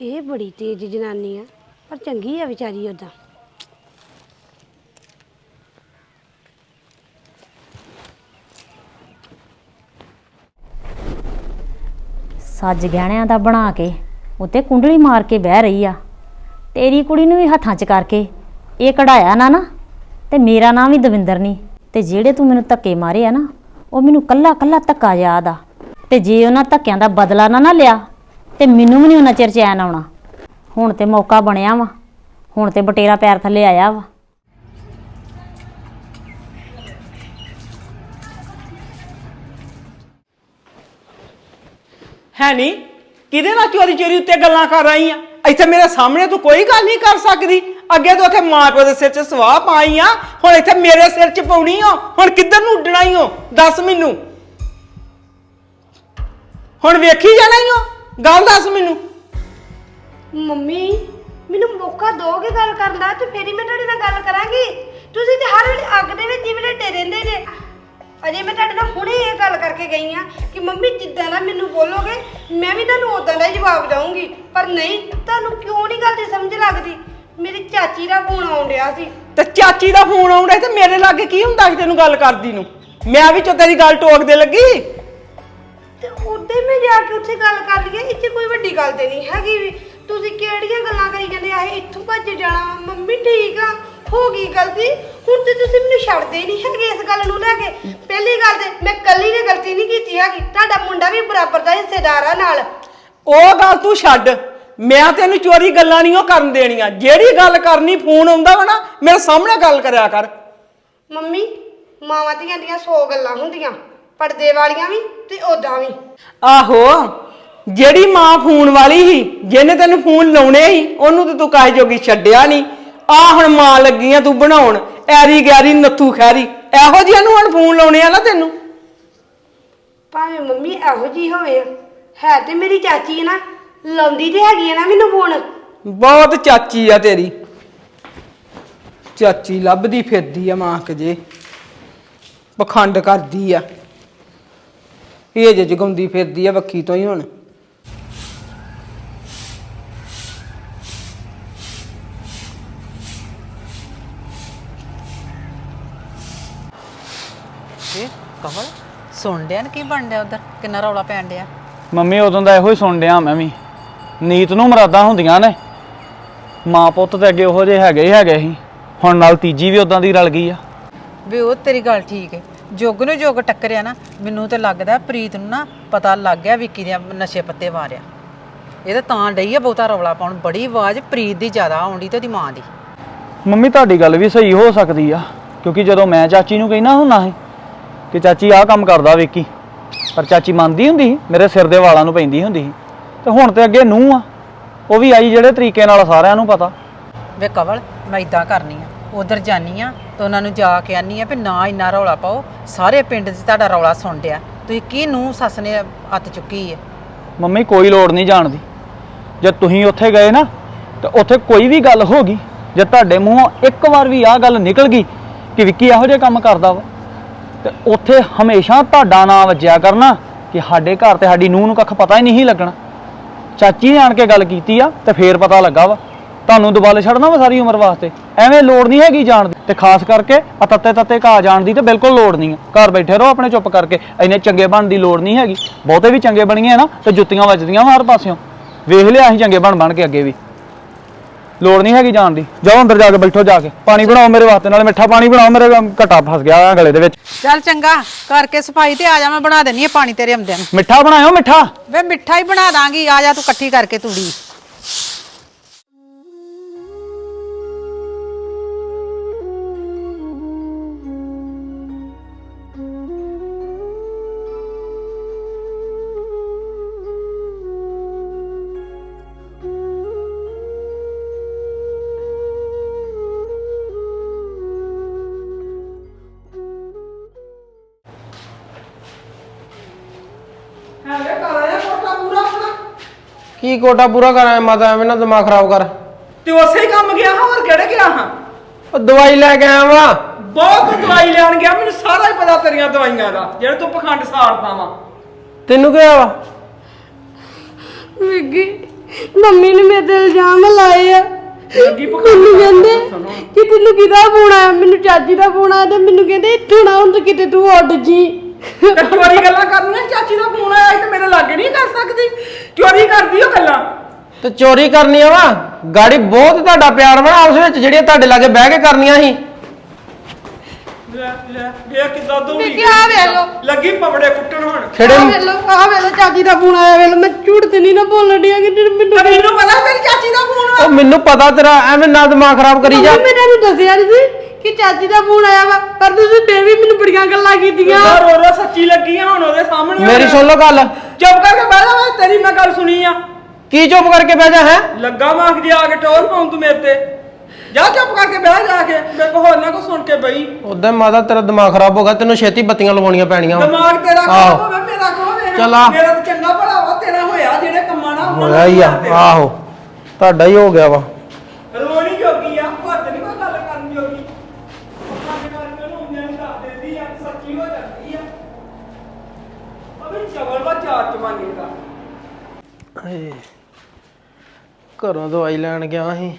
ਇਹ ਬੜੀ ਤੇਜ਼ ਜਨਾਨੀ ਆ, ਪਰ ਚੰਗੀ ਆ ਵਿਚਾਰੀ ਉਦਾਂ ਸੱਜ ਗਹਿਣਿਆਂ ਦਾ ਬਣਾ ਕੇ ਉੱਤੇ ਕੁੰਡਲੀ ਮਾਰ ਕੇ ਬਹਿ ਰਹੀ ਆ। ਤੇਰੀ ਕੁੜੀ ਨੂੰ ਵੀ ਹੱਥਾਂ 'ਚ ਕਰਕੇ ਇਹ ਕਢਾਇਆ ਨਾ ਨਾ, ਤੇ ਮੇਰਾ ਨਾਂ ਵੀ ਦਵਿੰਦਰ ਨਹੀਂ ਤੇ ਜਿਹੜੇ ਤੂੰ ਮੈਨੂੰ ਧੱਕੇ ਮਾਰੇ ਆ ਨਾ, ਉਹ ਮੈਨੂੰ ਕੱਲਾ ਕੱਲਾ ਧੱਕਾ ਯਾਦ ਆ। ਤੇ ਜੇ ਉਹਨਾਂ ਧੱਕਿਆਂ ਦਾ ਬਦਲਾ ਨਾ ਨਾ ਲਿਆ, ਤੇ ਮੈਨੂੰ ਵੀ ਨਹੀਂ ਉਹਨਾਂ ਚਿਰ ਚੈਨ ਆਉਣਾ। ਹੁਣ ਤੇ ਮੌਕਾ ਬਣਿਆ ਵਾ, ਹੁਣ ਤੇ ਬਟੇਰਾ ਪੈਰ ਥੱਲੇ ਆਇਆ ਵਾ। ਹੈ ਨਹੀਂ ਕਿਹਦੇ ਨਾਲ ਚੋਰੀ ਚੋਰੀ ਉੱਤੇ ਗੱਲਾਂ ਕਰ ਰਹੀ ਆ? ਇੱਥੇ ਮੇਰੇ ਸਾਹਮਣੇ ਤੂੰ ਕੋਈ ਗੱਲ ਨਹੀਂ ਕਰ ਸਕਦੀ। ਅੱਗੇ ਤੋਂ ਉੱਥੇ ਮਾਂ ਪਿਓ ਦੇ ਸਿਰ 'ਚ ਸਵਾਹ ਪਾਈ ਆ, ਹੁਣ ਇੱਥੇ ਮੇਰੇ ਸਿਰ 'ਚ ਪਾਉਣੀ ਓ। ਹੁਣ ਕਿੱਧਰ ਨੂੰ ਉੱਡਣਾ ਈ ਓ? ਦੱਸ ਮੈਨੂੰ। ਹੁਣ ਵੇਖੀ ਜਾਣਾ ਈ ਓ? ਗੱਲ ਦੱਸ ਮੈਨੂੰ। ਮੰਮੀ ਮੈਨੂੰ ਮੌਕਾ ਦੋਗੇ ਗੱਲ ਕਰਨ ਦਾ ਤੇ ਫੇਰ ਹੀ ਮੈਂ ਤੁਹਾਡੇ ਨਾਲ ਗੱਲ ਕਰਾਂਗੀ। ਤੁਸੀਂ ਤੇ ਹਰ ਵੇਲੇ ਅੱਗ ਦੇ ਵਿੱਚ ਹੀ ਵਲੇਟੇ ਰਹਿੰਦੇ ਜੇ। ਅਜੇ ਮੈਂ ਤੁਹਾਡੇ ਨਾਲ ਹੁਣੇ ਇਹ ਗੱਲ ਕਰਕੇ ਗਈ ਆ ਕਿ ਮੰਮੀ ਜਿੱਦਾਂ ਦਾ ਮੈਨੂੰ ਬੋਲੋਗੇ ਮੈਂ ਵੀ ਤੁਹਾਨੂੰ ਉਦਾਂ ਦਾ ਹੀ ਜਵਾਬ ਦਵਾਂਗੀ ਪਰ ਨਹੀਂ ਤੁਹਾਨੂੰ ਕਿਉਂ ਨਹੀਂ ਗੱਲ ਦੀ ਸਮਝ ਲੱਗਦੀ? ਮੇਰੀ ਚਾਚੀ ਦਾ ਫੋਨ ਆਉਣ ਡਿਆ ਸੀ। ਤੇ ਚਾਚੀ ਦਾ ਫੋਨ ਆਉਂਦਾ ਤੇ ਮੇਰੇ ਲਾਗੇ ਕੀ ਹੁੰਦਾ ਸੀ ਤੈਨੂੰ ਗੱਲ ਕਰਦੀ ਨੂੰ? ਮੈਂ ਵਿੱਚੋਂ ਤੇਰੀ ਗੱਲ ਟੋਕਦੇ ਲੱਗੀ। ਤੇ ਉੱਤੇ ਮੈਂ ਜਾ ਕੇ ਉੱਥੇ ਗੱਲ ਕਰ ਲਈਏ ਇੱਥੇ ਕੋਈ ਵੱਡੀ ਗੱਲ ਤੇ ਨਹੀਂ ਹੈਗੀ ਵੀ। ਤੁਸੀਂ ਕਿਹੜੀਆਂ ਗੱਲਾਂ ਕਰੀ ਜਾਂਦੇ ਆ? ਇਹ ਇੱਥੋਂ ਭੱਜ ਜਾਣਾ। ਮੰਮੀ ਠੀਕ ਆ ਹੋ ਗਈ ਗਲਤੀ। ਹੁਣ ਤੇ ਤੁਸੀਂ ਮੈਨੂੰ ਛੱਡਦੇ ਹੀ ਨਹੀਂ ਹੈਗੇ ਇਸ ਗੱਲ ਨੂੰ ਲੈ ਕੇ। ਪਹਿਲੀ ਗੱਲ ਤੇ ਮੈਂ ਕੱਲੀ ਨੇ ਗਲਤੀ ਨਹੀਂ ਕੀਤੀ ਹੈਗੀ। ਤੁਹਾਡਾ ਮੁੰਡਾ ਵੀ ਬਰਾਬਰ ਦਾ ਹਿੱਸੇਦਾਰ ਆ ਨਾਲ। ਉਹ ਗੱਲ ਤੂੰ ਛੱਡ। ਮੈਂ ਤੈਨੂੰ ਚੋਰੀ ਗੱਲਾਂ ਨਹੀਂ ਉਹ ਕਰਨ ਦੇਣੀਆਂ। ਜਿਹੜੀ ਗੱਲ ਕਰਨੀ ਫੋਨ ਆਉਂਦਾ ਵਾ ਨਾ ਮੇਰੇ ਸਾਹਮਣੇ ਗੱਲ ਕਰਿਆ ਕਰ। ਮੰਮੀ ਮਾਵਾਂ ਧੀਆਂ ਦੀਆਂ 100 ਗੱਲਾਂ ਹੁੰਦੀਆਂ। ਪਰਦੇ ਵਾਲੀਆਂ ਵੀ ਤੇ ਉਦਾਂ ਵੀ। ਆਹੋ ਜਿਹੜੀ ਮਾਂ ਫੋਨ ਵਾਲੀ ਸੀ ਜਿਹਨੇ ਤੈਨੂੰ ਫੋਨ ਲਾਉਣੇ ਸੀ ਉਹਨੂੰ ਤੇ ਤੂੰ ਕਾਹੇ ਜੋਗੀ ਛੱਡਿਆ ਨਹੀਂ ਆ ਹੁਣ ਮਾਂ ਲੱਗੀ ਆ ਤੂੰ ਬਣਾਉਣ ਐਰੀ ਗੈਰੀ ਨੱਥੂ ਖੈਰੀ ਇਹੋ ਜਿਹਾ ਨੂੰ ਹੁਣ ਫੋਨ ਲਾਉਣੇ ਆ ਨਾ ਤੈਨੂੰ। ਭਾਵੇਂ ਮੰਮੀ ਇਹੋ ਜੀ ਹੋਵੇ ਹੈ ਤੇ ਮੇਰੀ ਚਾਚੀ ਹੈ ਨਾ ਲਾਉਂਦੀ ਤੇ ਹੈਗੀ ਹੈ ਨਾ ਮੈਨੂੰ ਫੋਨ ਬਹੁਤ ਚਾਚੀ ਆ ਤੇਰੀ। ਚਾਚੀ ਲੱਭਦੀ ਫਿਰਦੀ ਆ ਮਾਂ ਜੇ ਪਖੰਡ ਕਰਦੀ ਆ। ਇਹ ਜੇ ਜਗਾਉਂਦੀ ਫਿਰਦੀ ਆ ਵੱਖੀ ਤੋਂ ਹੀ ਹੁਣ। ਇਹ ਕਮਲ ਸੁਣ ਡਿਆ ਨਾ ਕੀ ਬਣ ਡਿਆ ਉਧਰ? ਕਿੰਨਾ ਰੌਲਾ ਪੈਣ ਡਿਆ? ਮੰਮੀ ਉਦੋਂ ਦਾ ਇਹੋ ਹੀ ਸੁਣ ਡਿਆ ਮੈਂ ਵੀ। ਨੀਤ ਨੂੰ ਮਰਾਦਾਂ ਹੁੰਦੀਆਂ ਨੇ। ਮਾਂ ਪੁੱਤ ਤੇ ਅੱਗੇ ਉਹੋ ਜਿਹੇ ਹੈਗੇ ਹੀ ਹੈਗੇ ਸੀ। ਹੁਣ ਨਾਲ ਤੀਜੀ ਵੀ ਉਦਾਂ ਦੀ ਰਲ ਗਈ ਆ। ਵੀ ਉਹ ਤੇਰੀ ਗੱਲ ਠੀਕ ਹੈ ਜੁਗ ਨੂੰ ਜੁਗ ਟੱਕਰਿਆ ਨਾ ਮੈਨੂੰ ਤੇ ਲੱਗਦਾ ਪ੍ਰੀਤ ਨੂੰ ਨਾ ਪਤਾ ਲੱਗ ਗਿਆ ਵਿੱਕੀ ਦੇ ਨਸ਼ੇ ਪੱਤੇ ਮਾਰਿਆ। ਇਹ ਤਾਂ ਤਾਂ ਡਈ ਆ ਬਹੁਤਾ ਰੌਲਾ ਪਾਉਣ ਬੜੀ ਆਵਾਜ਼ ਪ੍ਰੀਤ ਦੀ ਜ਼ਿਆਦਾ ਆਉਂਦੀ ਤੇ ਉਹਦੀ ਮਾਂ ਦੀ। ਮੰਮੀ ਤੁਹਾਡੀ ਗੱਲ ਵੀ ਸਹੀ ਹੋ ਸਕਦੀ ਆ ਕਿਉਂਕਿ ਜਦੋਂ ਮੈਂ ਚਾਚੀ ਨੂੰ ਕਹਿਣਾ ਹੁੰਦਾ ਸੀ ਕਿ ਚਾਚੀ ਆਹ ਕੰਮ ਕਰਦਾ ਵਿੱਕੀ ਪਰ ਚਾਚੀ ਮੰਨਦੀ ਹੁੰਦੀ ਸੀ ਮੇਰੇ ਸਿਰ ਦੇ ਵਾਲਾਂ ਨੂੰ ਪੈਂਦੀ ਹੁੰਦੀ ਸੀ ਤੇ ਹੁਣ ਤੇ ਅੱਗੇ ਨੂੰ ਆ ਉਹ ਵੀ ਆਈ ਜਿਹੜੇ ਤਰੀਕੇ ਨਾਲ ਸਾਰਿਆਂ ਨੂੰ ਪਤਾ। ਵੇ ਕਵਲ ਮੈਂ ਇਦਾਂ ਕਰਨੀ ਆ ਉਧਰ ਜਾਨੀ ਆ ਤੇ ਉਹਨਾਂ ਨੂੰ ਜਾ ਕੇ ਆਨੀ ਆ ਵੀ ਨਾ ਇੰਨਾ ਰੌਲਾ ਪਾਓ। ਸਾਰੇ ਪਿੰਡ 'ਚ ਤੁਹਾਡਾ ਰੌਲਾ ਸੁਣ ਡਿਆ। ਤੁਸੀਂ ਕੀ ਨੂੰ ਸੱਸ ਨੇ ਹੱਥ ਚੁੱਕੀ ਹੈ ਮੰਮੀ, ਕੋਈ ਲੋੜ ਨਹੀਂ ਜਾਣ ਦੀ। ਜੇ ਤੁਸੀਂ ਉੱਥੇ ਗਏ ਨਾ, ਤੇ ਉੱਥੇ ਕੋਈ ਵੀ ਗੱਲ ਹੋ ਗਈ, ਜੇ ਤੁਹਾਡੇ ਮੂੰਹੋਂ ਇੱਕ ਵਾਰ ਵੀ ਆਹ ਗੱਲ ਨਿਕਲ ਗਈ ਕਿ ਵਿੱਕੀ ਇਹੋ ਜਿਹੇ ਕੰਮ ਕਰਦਾ ਵਾ, ਤੇ ਉੱਥੇ ਹਮੇਸ਼ਾ ਤੁਹਾਡਾ ਨਾਂ ਵੱਜਿਆ ਕਰਨਾ ਕਿ ਸਾਡੇ ਘਰ ਤੇ ਸਾਡੀ ਨੂੰਹ ਨੂੰ ਕੱਖ ਪਤਾ ਹੀ ਨਹੀਂ ਲੱਗਣਾ। ਚਾਚੀ ਨੇ ਆਣ ਕੇ ਗੱਲ ਕੀਤੀ ਆ, ਤੇ ਫੇਰ ਪਤਾ ਲੱਗਾ ਵਾ। ਤੁਹਾਨੂੰ ਦੁਬਾਲੇ ਛੱਡਣਾ ਵਾ ਸਾਰੀ ਉਮਰ ਵਾਸਤੇ? ਐਵੇਂ ਲੋੜ ਨਹੀਂ ਹੈਗੀ ਜਾਣ ਦੀ। ਤੇ ਖਾਸ ਕਰਕੇ ਆ ਤੱਤੇ ਤੱਤੇ ਘਾ ਜਾਣ ਦੀ ਤੇ ਬਿਲਕੁਲ ਲੋੜ ਨਹੀਂ ਆ। ਘਰ ਬੈਠੇ ਰਹੋ ਆਪਣੇ ਚੁੱਪ ਕਰਕੇ। ਇੰਨੇ ਚੰਗੇ ਬਣਨ ਦੀ ਲੋੜ ਨਹੀਂ ਹੈਗੀ। ਬਹੁਤੇ ਵੀ ਚੰਗੇ ਬਣੀਏ ਨਾ ਤੇ ਜੁੱਤੀਆਂ ਵੱਜਦੀਆਂ ਵਾ ਹਰ ਪਾਸਿਓਂ। ਵੇਖ ਲਿਆ ਅਸੀਂ ਚੰਗੇ ਬਣ ਬਣ ਕੇ ਅੱਗੇ ਵੀ। ਲੋੜ ਨਹੀਂ ਹੈਗੀ ਜਾਣ ਦੀ। ਜਾਓ ਅੰਦਰ ਜਾ ਕੇ ਬੈਠੋ ਜਾ ਕੇ। ਪਾਣੀ ਬਣਾਓ ਮੇਰੇ ਵਾਸਤੇ ਨਾਲੇ ਮਿੱਠਾ ਪਾਣੀ ਬਣਾਓ। ਮੇਰੇ ਘਟਾ ਫਸ ਗਿਆ ਆ ਗਲੇ ਦੇ ਵਿੱਚ। ਚੱਲ ਚੰਗਾ ਕਰਕੇ ਸਫ਼ਾਈ ਤੇ ਆ ਜਾ ਮੈਂ ਬਣਾ ਦੇਣੀ ਆ ਪਾਣੀ ਤੇਰੇ ਆਉਂਦਿਆਂ ਨੂੰ। ਮਿੱਠਾ ਬਣਾਇਓ ਮਿੱਠਾ। ਵੇ ਮਿੱਠਾ ਹੀ ਬਣਾ ਦਾਂਗੀ। ਆ ਜਾ ਤੂੰ ਇਕੱਠੀ ਕਰਕੇ ਤੂੜੀ। ਕੀ ਕੋਟਾ ਪੂਰਾ ਕਰਾਂ ਮਾਤਾ ਐਵੇਂ ਨਾ ਦਿਮਾਗ ਖਰਾਬ ਕਰ। ਤੇ ਉਸੇ ਹੀ ਕੰਮ ਗਿਆ ਹਾਂ ਹੋਰ ਕਿਹੜੇ ਗਿਆ ਹਾਂ? ਉਹ ਦਵਾਈ ਲੈ ਕੇ ਆਇਆ ਵਾ। ਬਹੁਤ ਦਵਾਈ ਲੈਣ ਗਿਆ ਮੈਨੂੰ ਸਾਰਾ ਹੀ ਪਤਾ ਤੇਰੀਆਂ ਦਵਾਈਆਂ ਦਾ ਜਿਹੜੇ ਤੂੰ ਪਖੰਡ ਸਾੜਦਾ ਵਾ ਤੈਨੂੰ ਕੀ ਹੋਇਆ ਵਾ? ਵਿੱਗੀ ਮੰਮੀ ਨੇ ਮੇਰੇ ਤੇ ਇਲਜ਼ਾਮ ਲਾਏ ਆ। ਲੱਗੀ ਮੈਨੂੰ ਕਹਿੰਦੇ ਕਿ ਤੈਨੂੰ ਕਿਹਦਾ ਫੋਨ ਆਇਆ? ਮੈਨੂੰ ਚਾਚੀ ਦਾ ਫੋਨ ਆਇਆ ਤੇ ਮੈਨੂੰ ਕਹਿੰਦੇ ਇੱਥੋਂ ਨਾ ਹੁਣ ਕਿਤੇ ਤੂੰ ਉੱਡ ਜੀ। ਤੇ ਚੋਰੀ ਗੱਲਾਂ ਕਰਨੀਆਂ ਚਾਚੀ ਦਾ ਫੋਨ ਆਇਆ ਸੀ ਤੇ ਮੇਰੇ ਲਾਗੇ ਨਹੀਂ ਕਰ ਸਕਦੀ। ਤੇ ਚੋਰੀ ਕਰਨੀਆਂ ਵਾ। ਗਾੜੀ ਬਹੁਤ ਤੁਹਾਡਾ ਪਿਆਰ ਵਾ। ਆਪਸ ਵਿੱਚ ਜਿਹੜੀਆਂ ਤੁਹਾਡੇ ਲਾਗੇ ਬਹਿ ਕੇ ਕਰਨੀਆਂ ਸੀ। ਲੈ ਲੈ ਵੇਖ ਕਿਦਾਂ ਵੇਖ ਲੋ ਲੱਗੀ ਪਵੜੇ ਕੁੱਟਣ ਹੁਣ। ਖੇੜੇ ਆ ਵੇਖ ਲੋ ਆ ਵੇਖ ਲੋ ਚਾਚੀ ਦਾ ਫੋਨ ਆਇਆ ਵੇਖ ਲੋ ਮੈਂ ਝੂਠ ਤੇ ਨਹੀਂ ਨਾ ਬੋਲਣ ਡਿਆ ਕਿ ਮੈਨੂੰ ਤੇ ਮੈਨੂੰ ਪਤਾ ਤੇਰੀ ਚਾਚੀ ਦਾ ਫੋਨ ਉਹ ਮੈਨੂੰ ਪਤਾ ਤੇਰਾ ਐਵੇਂ ਨਾ ਦਿਮਾਗ ਖਰਾਬ ਕਰੀ ਜਾ। ਮੰਮੀ ਨੇ ਮੈਨੂੰ ਦੱਸਿਆ ਨਹੀਂ ਸੀ ਕਿ ਚਾਚੀ ਦਾ ਫੋਨ ਆਇਆ ਵਾ? ਪਰ ਤੁਸੀਂ ਫੇਰ ਵੀ ਮੈਨੂੰ ਬੜੀਆਂ ਗੱਲਾਂ ਕੀਤੀਆਂ। ਯਾਰ ਰੋ ਰੋ ਸੱਚੀ ਲੱਗੀ ਆ ਹੁਣ ਉਹਦੇ ਸਾਹਮਣੇ ਮੇਰੀ ਸੁਣ ਲਓ ਗੱਲ। ਚੁੱਪ ਕਰਕੇ ਬਹਿ ਜਾ ਤੇਰੀ ਮੈਂ ਗੱਲ ਸੁਣੀ ਆ। ਕੀ ਚੁੱਪ ਕਰਕੇ ਬਹਿ ਜਾ ਹੈ? ਲੱਗਾ ਮਾਖ ਜੀ ਆ ਕੇ ਟੋਰ ਪਾਉਂ ਤੂੰ ਮੇਰੇ ਤੇ। ਜਾ ਚੁੱਪ ਕਰਕੇ ਬਹਿ ਜਾ ਕੇ ਮੇਰੇ ਕੋ ਹੋਰ ਨਾ ਕੋ ਸੁਣ ਕੇ ਬਈ। ਉਦੋਂ ਮਾਦਾ ਤੇਰਾ ਦਿਮਾਗ ਖਰਾਬ ਹੋ ਗਿਆ ਤੈਨੂੰ ਛੇਤੀ ਬੱਤੀਆਂ ਲਵਾਉਣੀਆਂ ਪੈਣੀਆਂ। ਵਾਂ। ਦਿਮਾਗ ਤੇਰਾ ਆਹੋ। ਖਰਾਬ ਹੋਵੇ ਮੇਰਾ ਕੋ ਚੱਲ ਆ। ਮੇਰਾ ਤਾਂ ਚੰਗਾ ਭਲਾ ਵਾ ਤੇਰਾ ਹੋਇਆ ਜਿਹੜੇ ਕੰਮਾਂ ਨਾਲ ਉਹਨਾਂ ਹੋਇਆ ਹੀ ਆ। ਨੂੰ ਆਹੋ। ਤੁਹਾਡਾ ਹੀ ਹੋ ਗਿਆ ਵਾ ਰੋਣੀ ਜੋਗੀ ਆ ਘਰ ਨਹੀਂ ਕੋਈ ਗੱਲ ਕਰਨ ਜੋਗੀ ਉਹਨਾਂ ਦੇ ਨਾਲ ਮੈਨੂੰ ਹੁੰਦਿਆਂ ਨੂੰ ਦੱਸ ਦਿੰਦੀ ਆ ਸੱਚੀ ਹੋ ਜਾਂਦੀ ਆ ਅਬੇ ਚਵਲ ਵਾ ਚਾਰ ਚਮਾਨੀ ਦਾ ਏ, ਘਰੋਂ ਦਵਾਈ ਲੈਣ ਗਿਆ ਸੀ।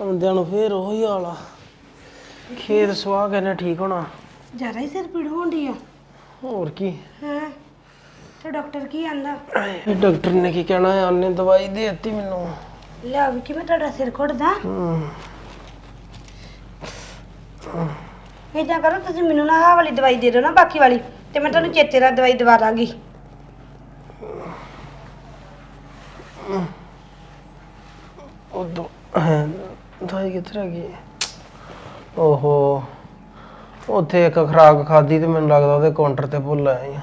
ਆਉਂਦਿਆਂ ਨੂੰ ਫੇਰ ਉਹੀ ਹਾਲ ਆ। ਖੇਤ ਸਵਾਹ ਕੇ ਨੇ ਠੀਕ ਹੋਣਾ। ਜ਼ਿਆਦਾ ਹੀ ਸਿਰ ਪੀੜ ਹੋਣਦੀ ਆ। ਹੋਰ ਕੀ? ਹਾਂ? ਤੇ ਡਾਕਟਰ ਕੀ ਆਂਦਾ? ਇਹ ਡਾਕਟਰ ਨੇ ਕੀ ਕਹਿਣਾ ਹੈ ਉਹਨੇ ਦਵਾਈ ਦੇ ਦਿੱਤੀ ਮੈਨੂੰ। ਲਿਆ ਵੀ ਕਿ ਮੈਂ ਤੁਹਾਡਾ ਸਿਰ ਘੁੱਟਦਾ? ਏਦਾਂ ਕਰੋ ਤੁਸੀਂ ਮੈਨੂੰ ਨਾ ਆਹ ਵਾਲੀ ਦਵਾਈ ਦੇ ਦਿਓ ਨਾ ਬਾਕੀ ਵਾਲੀ। ਤੇ ਮੈਂ ਤੁਹਾਨੂੰ ਚੇਤੇ ਨਾਲ ਦਵਾਈ ਦਵਾ ਦਾਂਗੀ। ਉਹ ਦੋ ਦਵਾਈ ਗਈ ਓਹੋ ਉੱਥੇ ਇੱਕ ਖਰਾਕ ਖਾਦੀ ਤੇ ਮੈਨੂੰ ਲੱਗਦਾ ਉਹਦੇ ਕਾਊਂਟਰ ਤੇ ਭੁੱਲ ਆਈ ਆ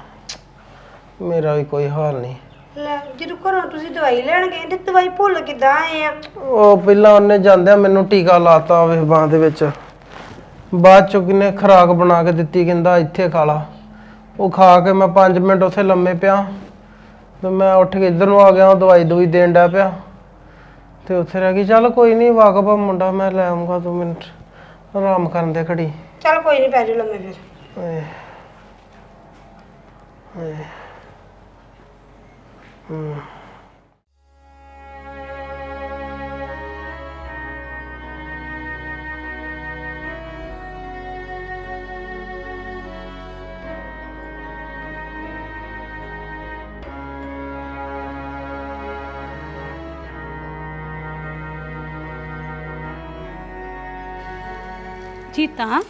ਮੇਰਾ ਵੀ ਕੋਈ ਹਾਲ ਨਹੀਂ ਲੈ ਜਦੋਂ ਘਰੋਂ ਤੁਸੀਂ ਦਵਾਈ ਲੈਣ ਗਏ ਤੇ ਦਵਾਈ ਭੁੱਲ ਕਿੱਦਾਂ ਆਏ ਆ ਉਹ ਪਹਿਲਾਂ ਉਹਨੇ ਜਾਂਦਿਆਂ ਮੈਨੂੰ ਟੀਕਾ ਲਾਤਾ ਵੇ ਬਾਹ ਦੇ ਵਿੱਚ ਬਾਅਦ ਚੋਂ ਕਿਨੇ ਖਰਾਕ ਬਣਾ ਕੇ ਦਿੱਤੀ ਕਹਿੰਦਾ ਇੱਥੇ ਖਾ ਲਾ ਉਹ ਖਾ ਕੇ ਮੈਂ 5 ਮਿੰਟ ਉੱਥੇ ਲੰਮੇ ਪਿਆ ਤੇ ਮੈਂ ਉੱਠ ਕੇ ਇੱਧਰ ਨੂੰ ਆ ਗਿਆ ਉਹ ਦਵਾਈ ਦਵਾਈ ਦੇਣ ਡਿਆ ਪਿਆ ਤੇ ਉੱਥੇ ਰਹਿ ਗਈ। ਚੱਲ ਕੋਈ ਨਹੀਂ ਵਾਕਫ ਆ ਮੁੰਡਾ ਮੈਂ ਲੈ ਆਉਂਗਾ ਦੋ ਮਿੰਟ। ਆਰਾਮ ਕਰਨ ਦੇ ਘੜੀ। ਚਲ ਕੋਈ ਨਹੀਂ ਪੈ ਜਾਓ ਲੰਮੇ ਫਿਰ। ਓਏ ਓਏ ਹੂੰ। ਜੀਤਾ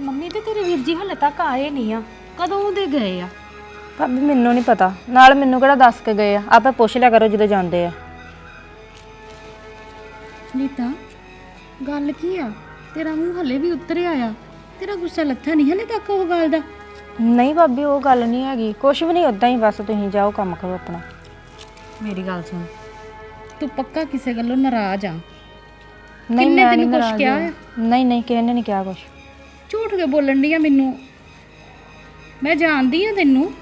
ਮੰਮੀ ਤੇ ਤੇਰੇ ਵੀਰ ਜੀ ਹਲੇ ਤੱਕ ਆਏ ਨਹੀਂ ਆ। ਕਦੋਂ ਦੇ ਗਏ ਆ? ਭਾਬੀ ਮੈਨੂੰ ਨਹੀਂ ਪਤਾ। ਨਾਲ ਮੈਨੂੰ ਕਿਹੜਾ ਦੱਸ ਕੇ ਗਏ ਆ? ਆਪੇ ਪੁੱਛ ਲਿਆ ਕਰੋ ਜਦੋਂ ਜਾਂਦੇ ਆ। ਨੀਤਾ ਗੱਲ ਕੀ ਆ? ਤੇਰਾ ਮੂੰਹ ਹਲੇ ਵੀ ਉਤਰਿਆ ਆ। ਤੇਰਾ ਗੁੱਸਾ ਲੱਥਾ ਨਹੀਂ ਹਲੇ ਤੱਕ ਉਹ ਗੱਲ ਦਾ? ਨਹੀਂ ਭਾਬੀ ਉਹ ਗੱਲ ਨਹੀਂ ਹੈਗੀ। ਕੁਛ ਵੀ ਨਹੀਂ ਉਦਾਂ ਹੀ ਬਸ ਤੁਸੀਂ ਜਾਓ ਕੰਮ ਕਰੋ ਆਪਣਾ। ਮੇਰੀ ਗੱਲ ਸੁਣ। ਤੂੰ ਪੱਕਾ ਕਿਸੇ ਗੱਲੋਂ ਨਾਰਾਜ਼ ਆ। ਨਹੀਂ ਕਿੰਨੇ ਮੈਂ ਤੈਨੂੰ ਨਹੀਂ ਕੁਛ ਨਾਰਾਜ਼ ਕਿਹਾ? ਹੋਈ। ਨਹੀਂ ਨਹੀਂ ਕਿਸੇ ਨੇ ਨਹੀਂ ਕਿਹਾ ਕੁਛ। ਝੂਠ ਕੇ ਬੋਲਣ ਦੀ ਆ ਮੈਨੂੰ? ਮੈਂ ਜਾਣਦੀ ਆ ਤੈਨੂੰ।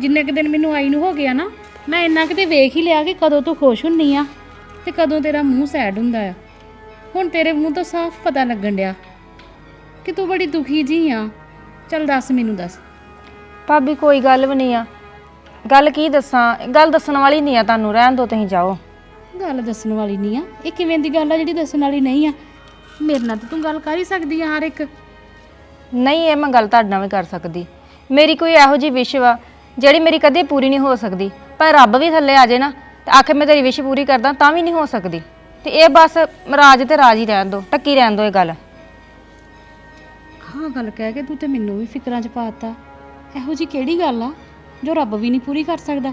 ਜਿੰਨੇ ਕੁ ਦਿਨ ਮੈਨੂੰ ਆਈ ਨੂੰ ਹੋ ਗਿਆ ਨਾ ਮੈਂ ਇੰਨਾ ਕਿਤੇ ਵੇਖ ਹੀ ਲਿਆ ਕਿ ਕਦੋਂ ਤੂੰ ਖੁਸ਼ ਹੁੰਨੀ ਆ ਤੇ ਕਦੋਂ ਤੇਰਾ ਮੂੰਹ ਸੈਡ ਹੁੰਦਾ ਆ। ਹੁਣ ਤੇਰੇ ਮੂੰਹ ਤੋਂ ਸਾਫ਼ ਪਤਾ ਲੱਗਣ ਡਿਆ ਕਿ ਤੂੰ ਬੜੀ ਦੁਖੀ ਜੀ ਆ। ਚੱਲ ਦੱਸ ਮੈਨੂੰ ਦੱਸ। ਭਾਬੀ ਕੋਈ ਗੱਲ ਵੀ ਨਹੀਂ ਆ। ਗੱਲ ਕੀ ਦੱਸਾਂ? ਗੱਲ ਦੱਸਣ ਵਾਲੀ ਨਹੀਂ ਆ ਤੁਹਾਨੂੰ। ਰਹਿਣ ਦਿਓ ਤੁਸੀਂ ਜਾਓ। ਗੱਲ ਦੱਸਣ ਵਾਲੀ ਨਹੀਂ ਆ। ਇਹ ਕਿਵੇਂ ਦੀ ਗੱਲ ਆ ਜਿਹੜੀ ਦੱਸਣ ਵਾਲੀ ਨਹੀਂ ਆ? ਮੇਰੇ ਨਾਲ ਤਾਂ ਤੂੰ ਗੱਲ ਕਰ ਹੀ ਸਕਦੀ ਆ ਹਰ ਇੱਕ। ਨਹੀਂ ਇਹ ਮੈਂ ਗੱਲ ਤੁਹਾਡੇ ਨਾਲ ਵੀ ਕਰ ਸਕਦੀ। ਮੇਰੀ ਕੋਈ ਇਹੋ ਜਿਹੀ ਵਿਸ਼ ਵਾ ਜਿਹੜੀ ਮੇਰੀ ਕਦੇ ਪੂਰੀ ਨਹੀਂ ਹੋ ਸਕਦੀ। ਪਰ ਰੱਬ ਵੀ ਥੱਲੇ ਆ ਜੇ ਨਾ ਤੇ ਆਖੇ ਮੈਂ ਤੇਰੀ ਵਿਸ਼ ਪੂਰੀ ਕਰਦਾ ਤਾਂ ਵੀ ਨਹੀਂ ਹੋ ਸਕਦੀ। ਤੇ ਇਹ ਬਸ ਰਾਜ ਤੇ ਰਾਜ ਹੀ ਰਹਿਣ ਦੋ ਟੱਕੀ ਰਹਿਣ ਦੋ ਇਹ ਗੱਲ। ਹਾਂ ਗੱਲ ਕਹਿ ਕੇ ਤੂੰ ਤੇ ਮੈਨੂੰ ਵੀ ਫਿਕਰਾਂ 'ਚ ਪਾਤਾ ਇਹੋ ਜੀ ਕਿਹੜੀ ਗੱਲ ਆ ਜੋ ਰੱਬ ਵੀ ਨਹੀਂ ਪੂਰੀ ਕਰ ਸਕਦਾ?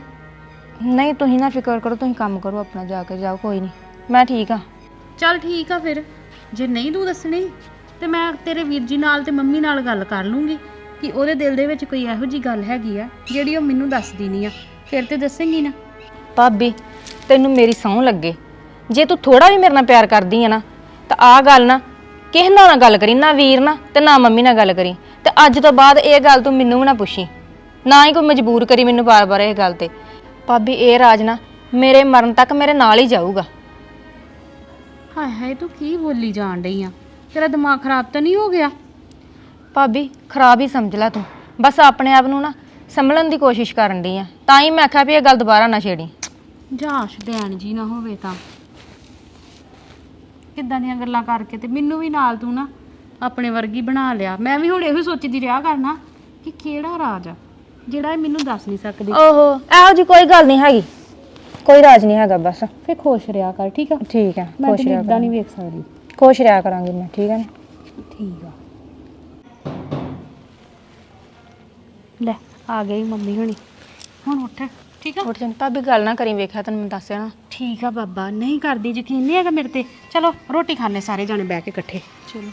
ਨਹੀਂ ਤੁਸੀਂ ਨਾ ਫਿਕਰ ਕਰੋ ਤੁਸੀਂ ਕੰਮ ਕਰੋ ਆਪਣਾ ਜਾ ਕੇ ਜਾਓ ਕੋਈ ਨਹੀਂ। ਮੈਂ ਠੀਕ ਆ। ਚੱਲ ਠੀਕ ਆ ਫਿਰ। ਜੇ ਨਹੀਂ ਤੂੰ ਦੱਸਣੀ ਤੇ ਮੈਂ ਤੇਰੇ ਵੀਰ ਜੀ ਨਾਲ ਤੇ ਮੰਮੀ ਨਾਲ ਗੱਲ ਕਰ ਲੂੰਗੀ ਕਿ ਉਹਦੇ ਦਿਲ ਦੇ ਵਿੱਚ ਕੋਈ ਇਹੋ ਜੀ ਗੱਲ ਹੈਗੀ ਆ ਜਿਹੜੀ ਉਹ ਮੈਨੂੰ ਦੱਸਦੀ ਨਹੀਂ ਆ। ਫਿਰ ਤੇ ਦੱਸੇਂਗੀ ਨਾ। ਭਾਬੀ ਤੈਨੂੰ ਮੇਰੀ ਸਹੁੰ ਲੱਗੇ। ਜੇ ਤੂੰ ਥੋੜਾ ਵੀ ਮੇਰੇ ਨਾਲ ਪਿਆਰ ਕਰਦੀ ਆ ਨਾ ਤਾਂ ਆਹ ਗੱਲ ਨਾ ਕਿਸੇ ਨਾਲ ਨਾ ਗੱਲ ਕਰੀ ਨਾ ਵੀਰ ਨਾਲ ਤੇ ਨਾ ਮੰਮੀ ਨਾਲ ਗੱਲ ਕਰੀ। ਤੇ ਅੱਜ ਤੋਂ ਬਾਅਦ ਇਹ ਗੱਲ ਤੂੰ ਮੈਨੂੰ ਵੀ ਨਾ ਪੁੱਛੀ। ਨਾ ਹੀ ਕੋਈ ਮਜਬੂਰ ਕਰੀ ਮੈਨੂੰ ਬਾਰ-ਬਾਰ ਇਹ ਗੱਲ ਤੇ। ਭਾਬੀ ਇਹ ਰਾਜ ਨਾ ਮੇਰੇ ਮਰਨ ਤੱਕ ਮੇਰੇ ਨਾਲ ਹੀ ਜਾਊਗਾ। ਹਾਏ ਹਾਏ ਤੂੰ ਕੀ ਬੋਲੀ ਜਾਣ ਡਈ ਆ? ਤੇਰਾ ਦਿਮਾਗ ਖਰਾਬ ਤਾਂ ਨਹੀਂ ਹੋ ਗਿਆ? ਭਾਬੀ ਖਰਾਬ ਹੀ ਸਮਝ ਲੈ ਤੂੰ। ਬਸ ਆਪਣੇ ਆਪ ਨੂੰ ਨਾ ਸੰਭਲਣ ਦੀ ਕੋਸ਼ਿਸ਼ ਕਰਨ ਦੀ ਆ। ਤਾਂ ਹੀ ਮੈਂ ਆਖਿਆ ਵੀ ਇਹ ਗੱਲ ਦੁਬਾਰਾ ਨਾ ਛੇੜੀ। ਜਾਸ਼ ਦੇਣ ਜੀ ਨਾ ਹੋਵੇ ਤਾਂ। ਕਿੱਦਾਂ ਦੀਆਂ ਗੱਲਾਂ ਕਰਕੇ ਤੇ ਮੈਨੂੰ ਵੀ ਨਾਲ ਤੂੰ ਨਾ ਆਪਣੇ ਵਰਗੀ ਬਣਾ ਲਿਆ। ਮੈਂ ਵੀ ਹੁਣ ਇਹੋ ਸੋਚਦੀ ਰਿਹਾ ਕਰਨਾ ਕਿ ਕਿਹੜਾ ਰਾਜ ਆ? ਜਿਹੜਾ ਇਹ ਮੈਨੂੰ ਦੱਸ ਨਹੀਂ ਸਕਦੀ। ਓਹੋ ਇਹੋ ਜੀ ਕੋਈ ਗੱਲ ਨਹੀਂ ਹੈਗੀ। ਕੋਈ ਰਾਜ ਨਹੀਂ ਹੈਗਾ ਬਸ। ਫੇ ਖੁਸ਼ ਰਿਹਾ ਕਰ ਠੀਕ ਆ? ਠੀਕ ਹੈ ਮੈਂ ਖੁਸ਼ ਤੈਨੂੰ ਰਿਹਾ ਇਦਾਂ ਨਹੀਂ ਕਰਾਂਗੀ। ਵੇਖ ਸਕਦੀ। ਖੁਸ਼ ਰਿਹਾ ਕਰਾਂਗੀ ਮੈਂ ਠੀਕ ਹੈ ਨਾ? ਠੀਕ ਆ। ਲੈ ਆ ਗਈ ਮੰਮੀ ਹੁਣੀ। ਹੁਣ ਉੱਠ ਠੀਕ ਆ? ਉੱਠ ਜਾਂ ਭਾਬੀ ਗੱਲ ਨਾ ਕਰੀ ਵੇਖਿਆ ਤੈਨੂੰ ਮੈਂ ਦੱਸਿਆ ਨਾ। ਠੀਕ ਆ ਬਾਬਾ ਨਹੀਂ ਕਰਦੀ ਯਕੀਨ ਨਹੀਂ ਹੈਗਾ ਮੇਰੇ ਤੇ। ਚਲੋ ਰੋਟੀ ਖਾਣੇ ਸਾਰੇ ਜਾਣੇ ਬਹਿ ਕੇ ਇਕੱਠੇ। ਚਲੋ।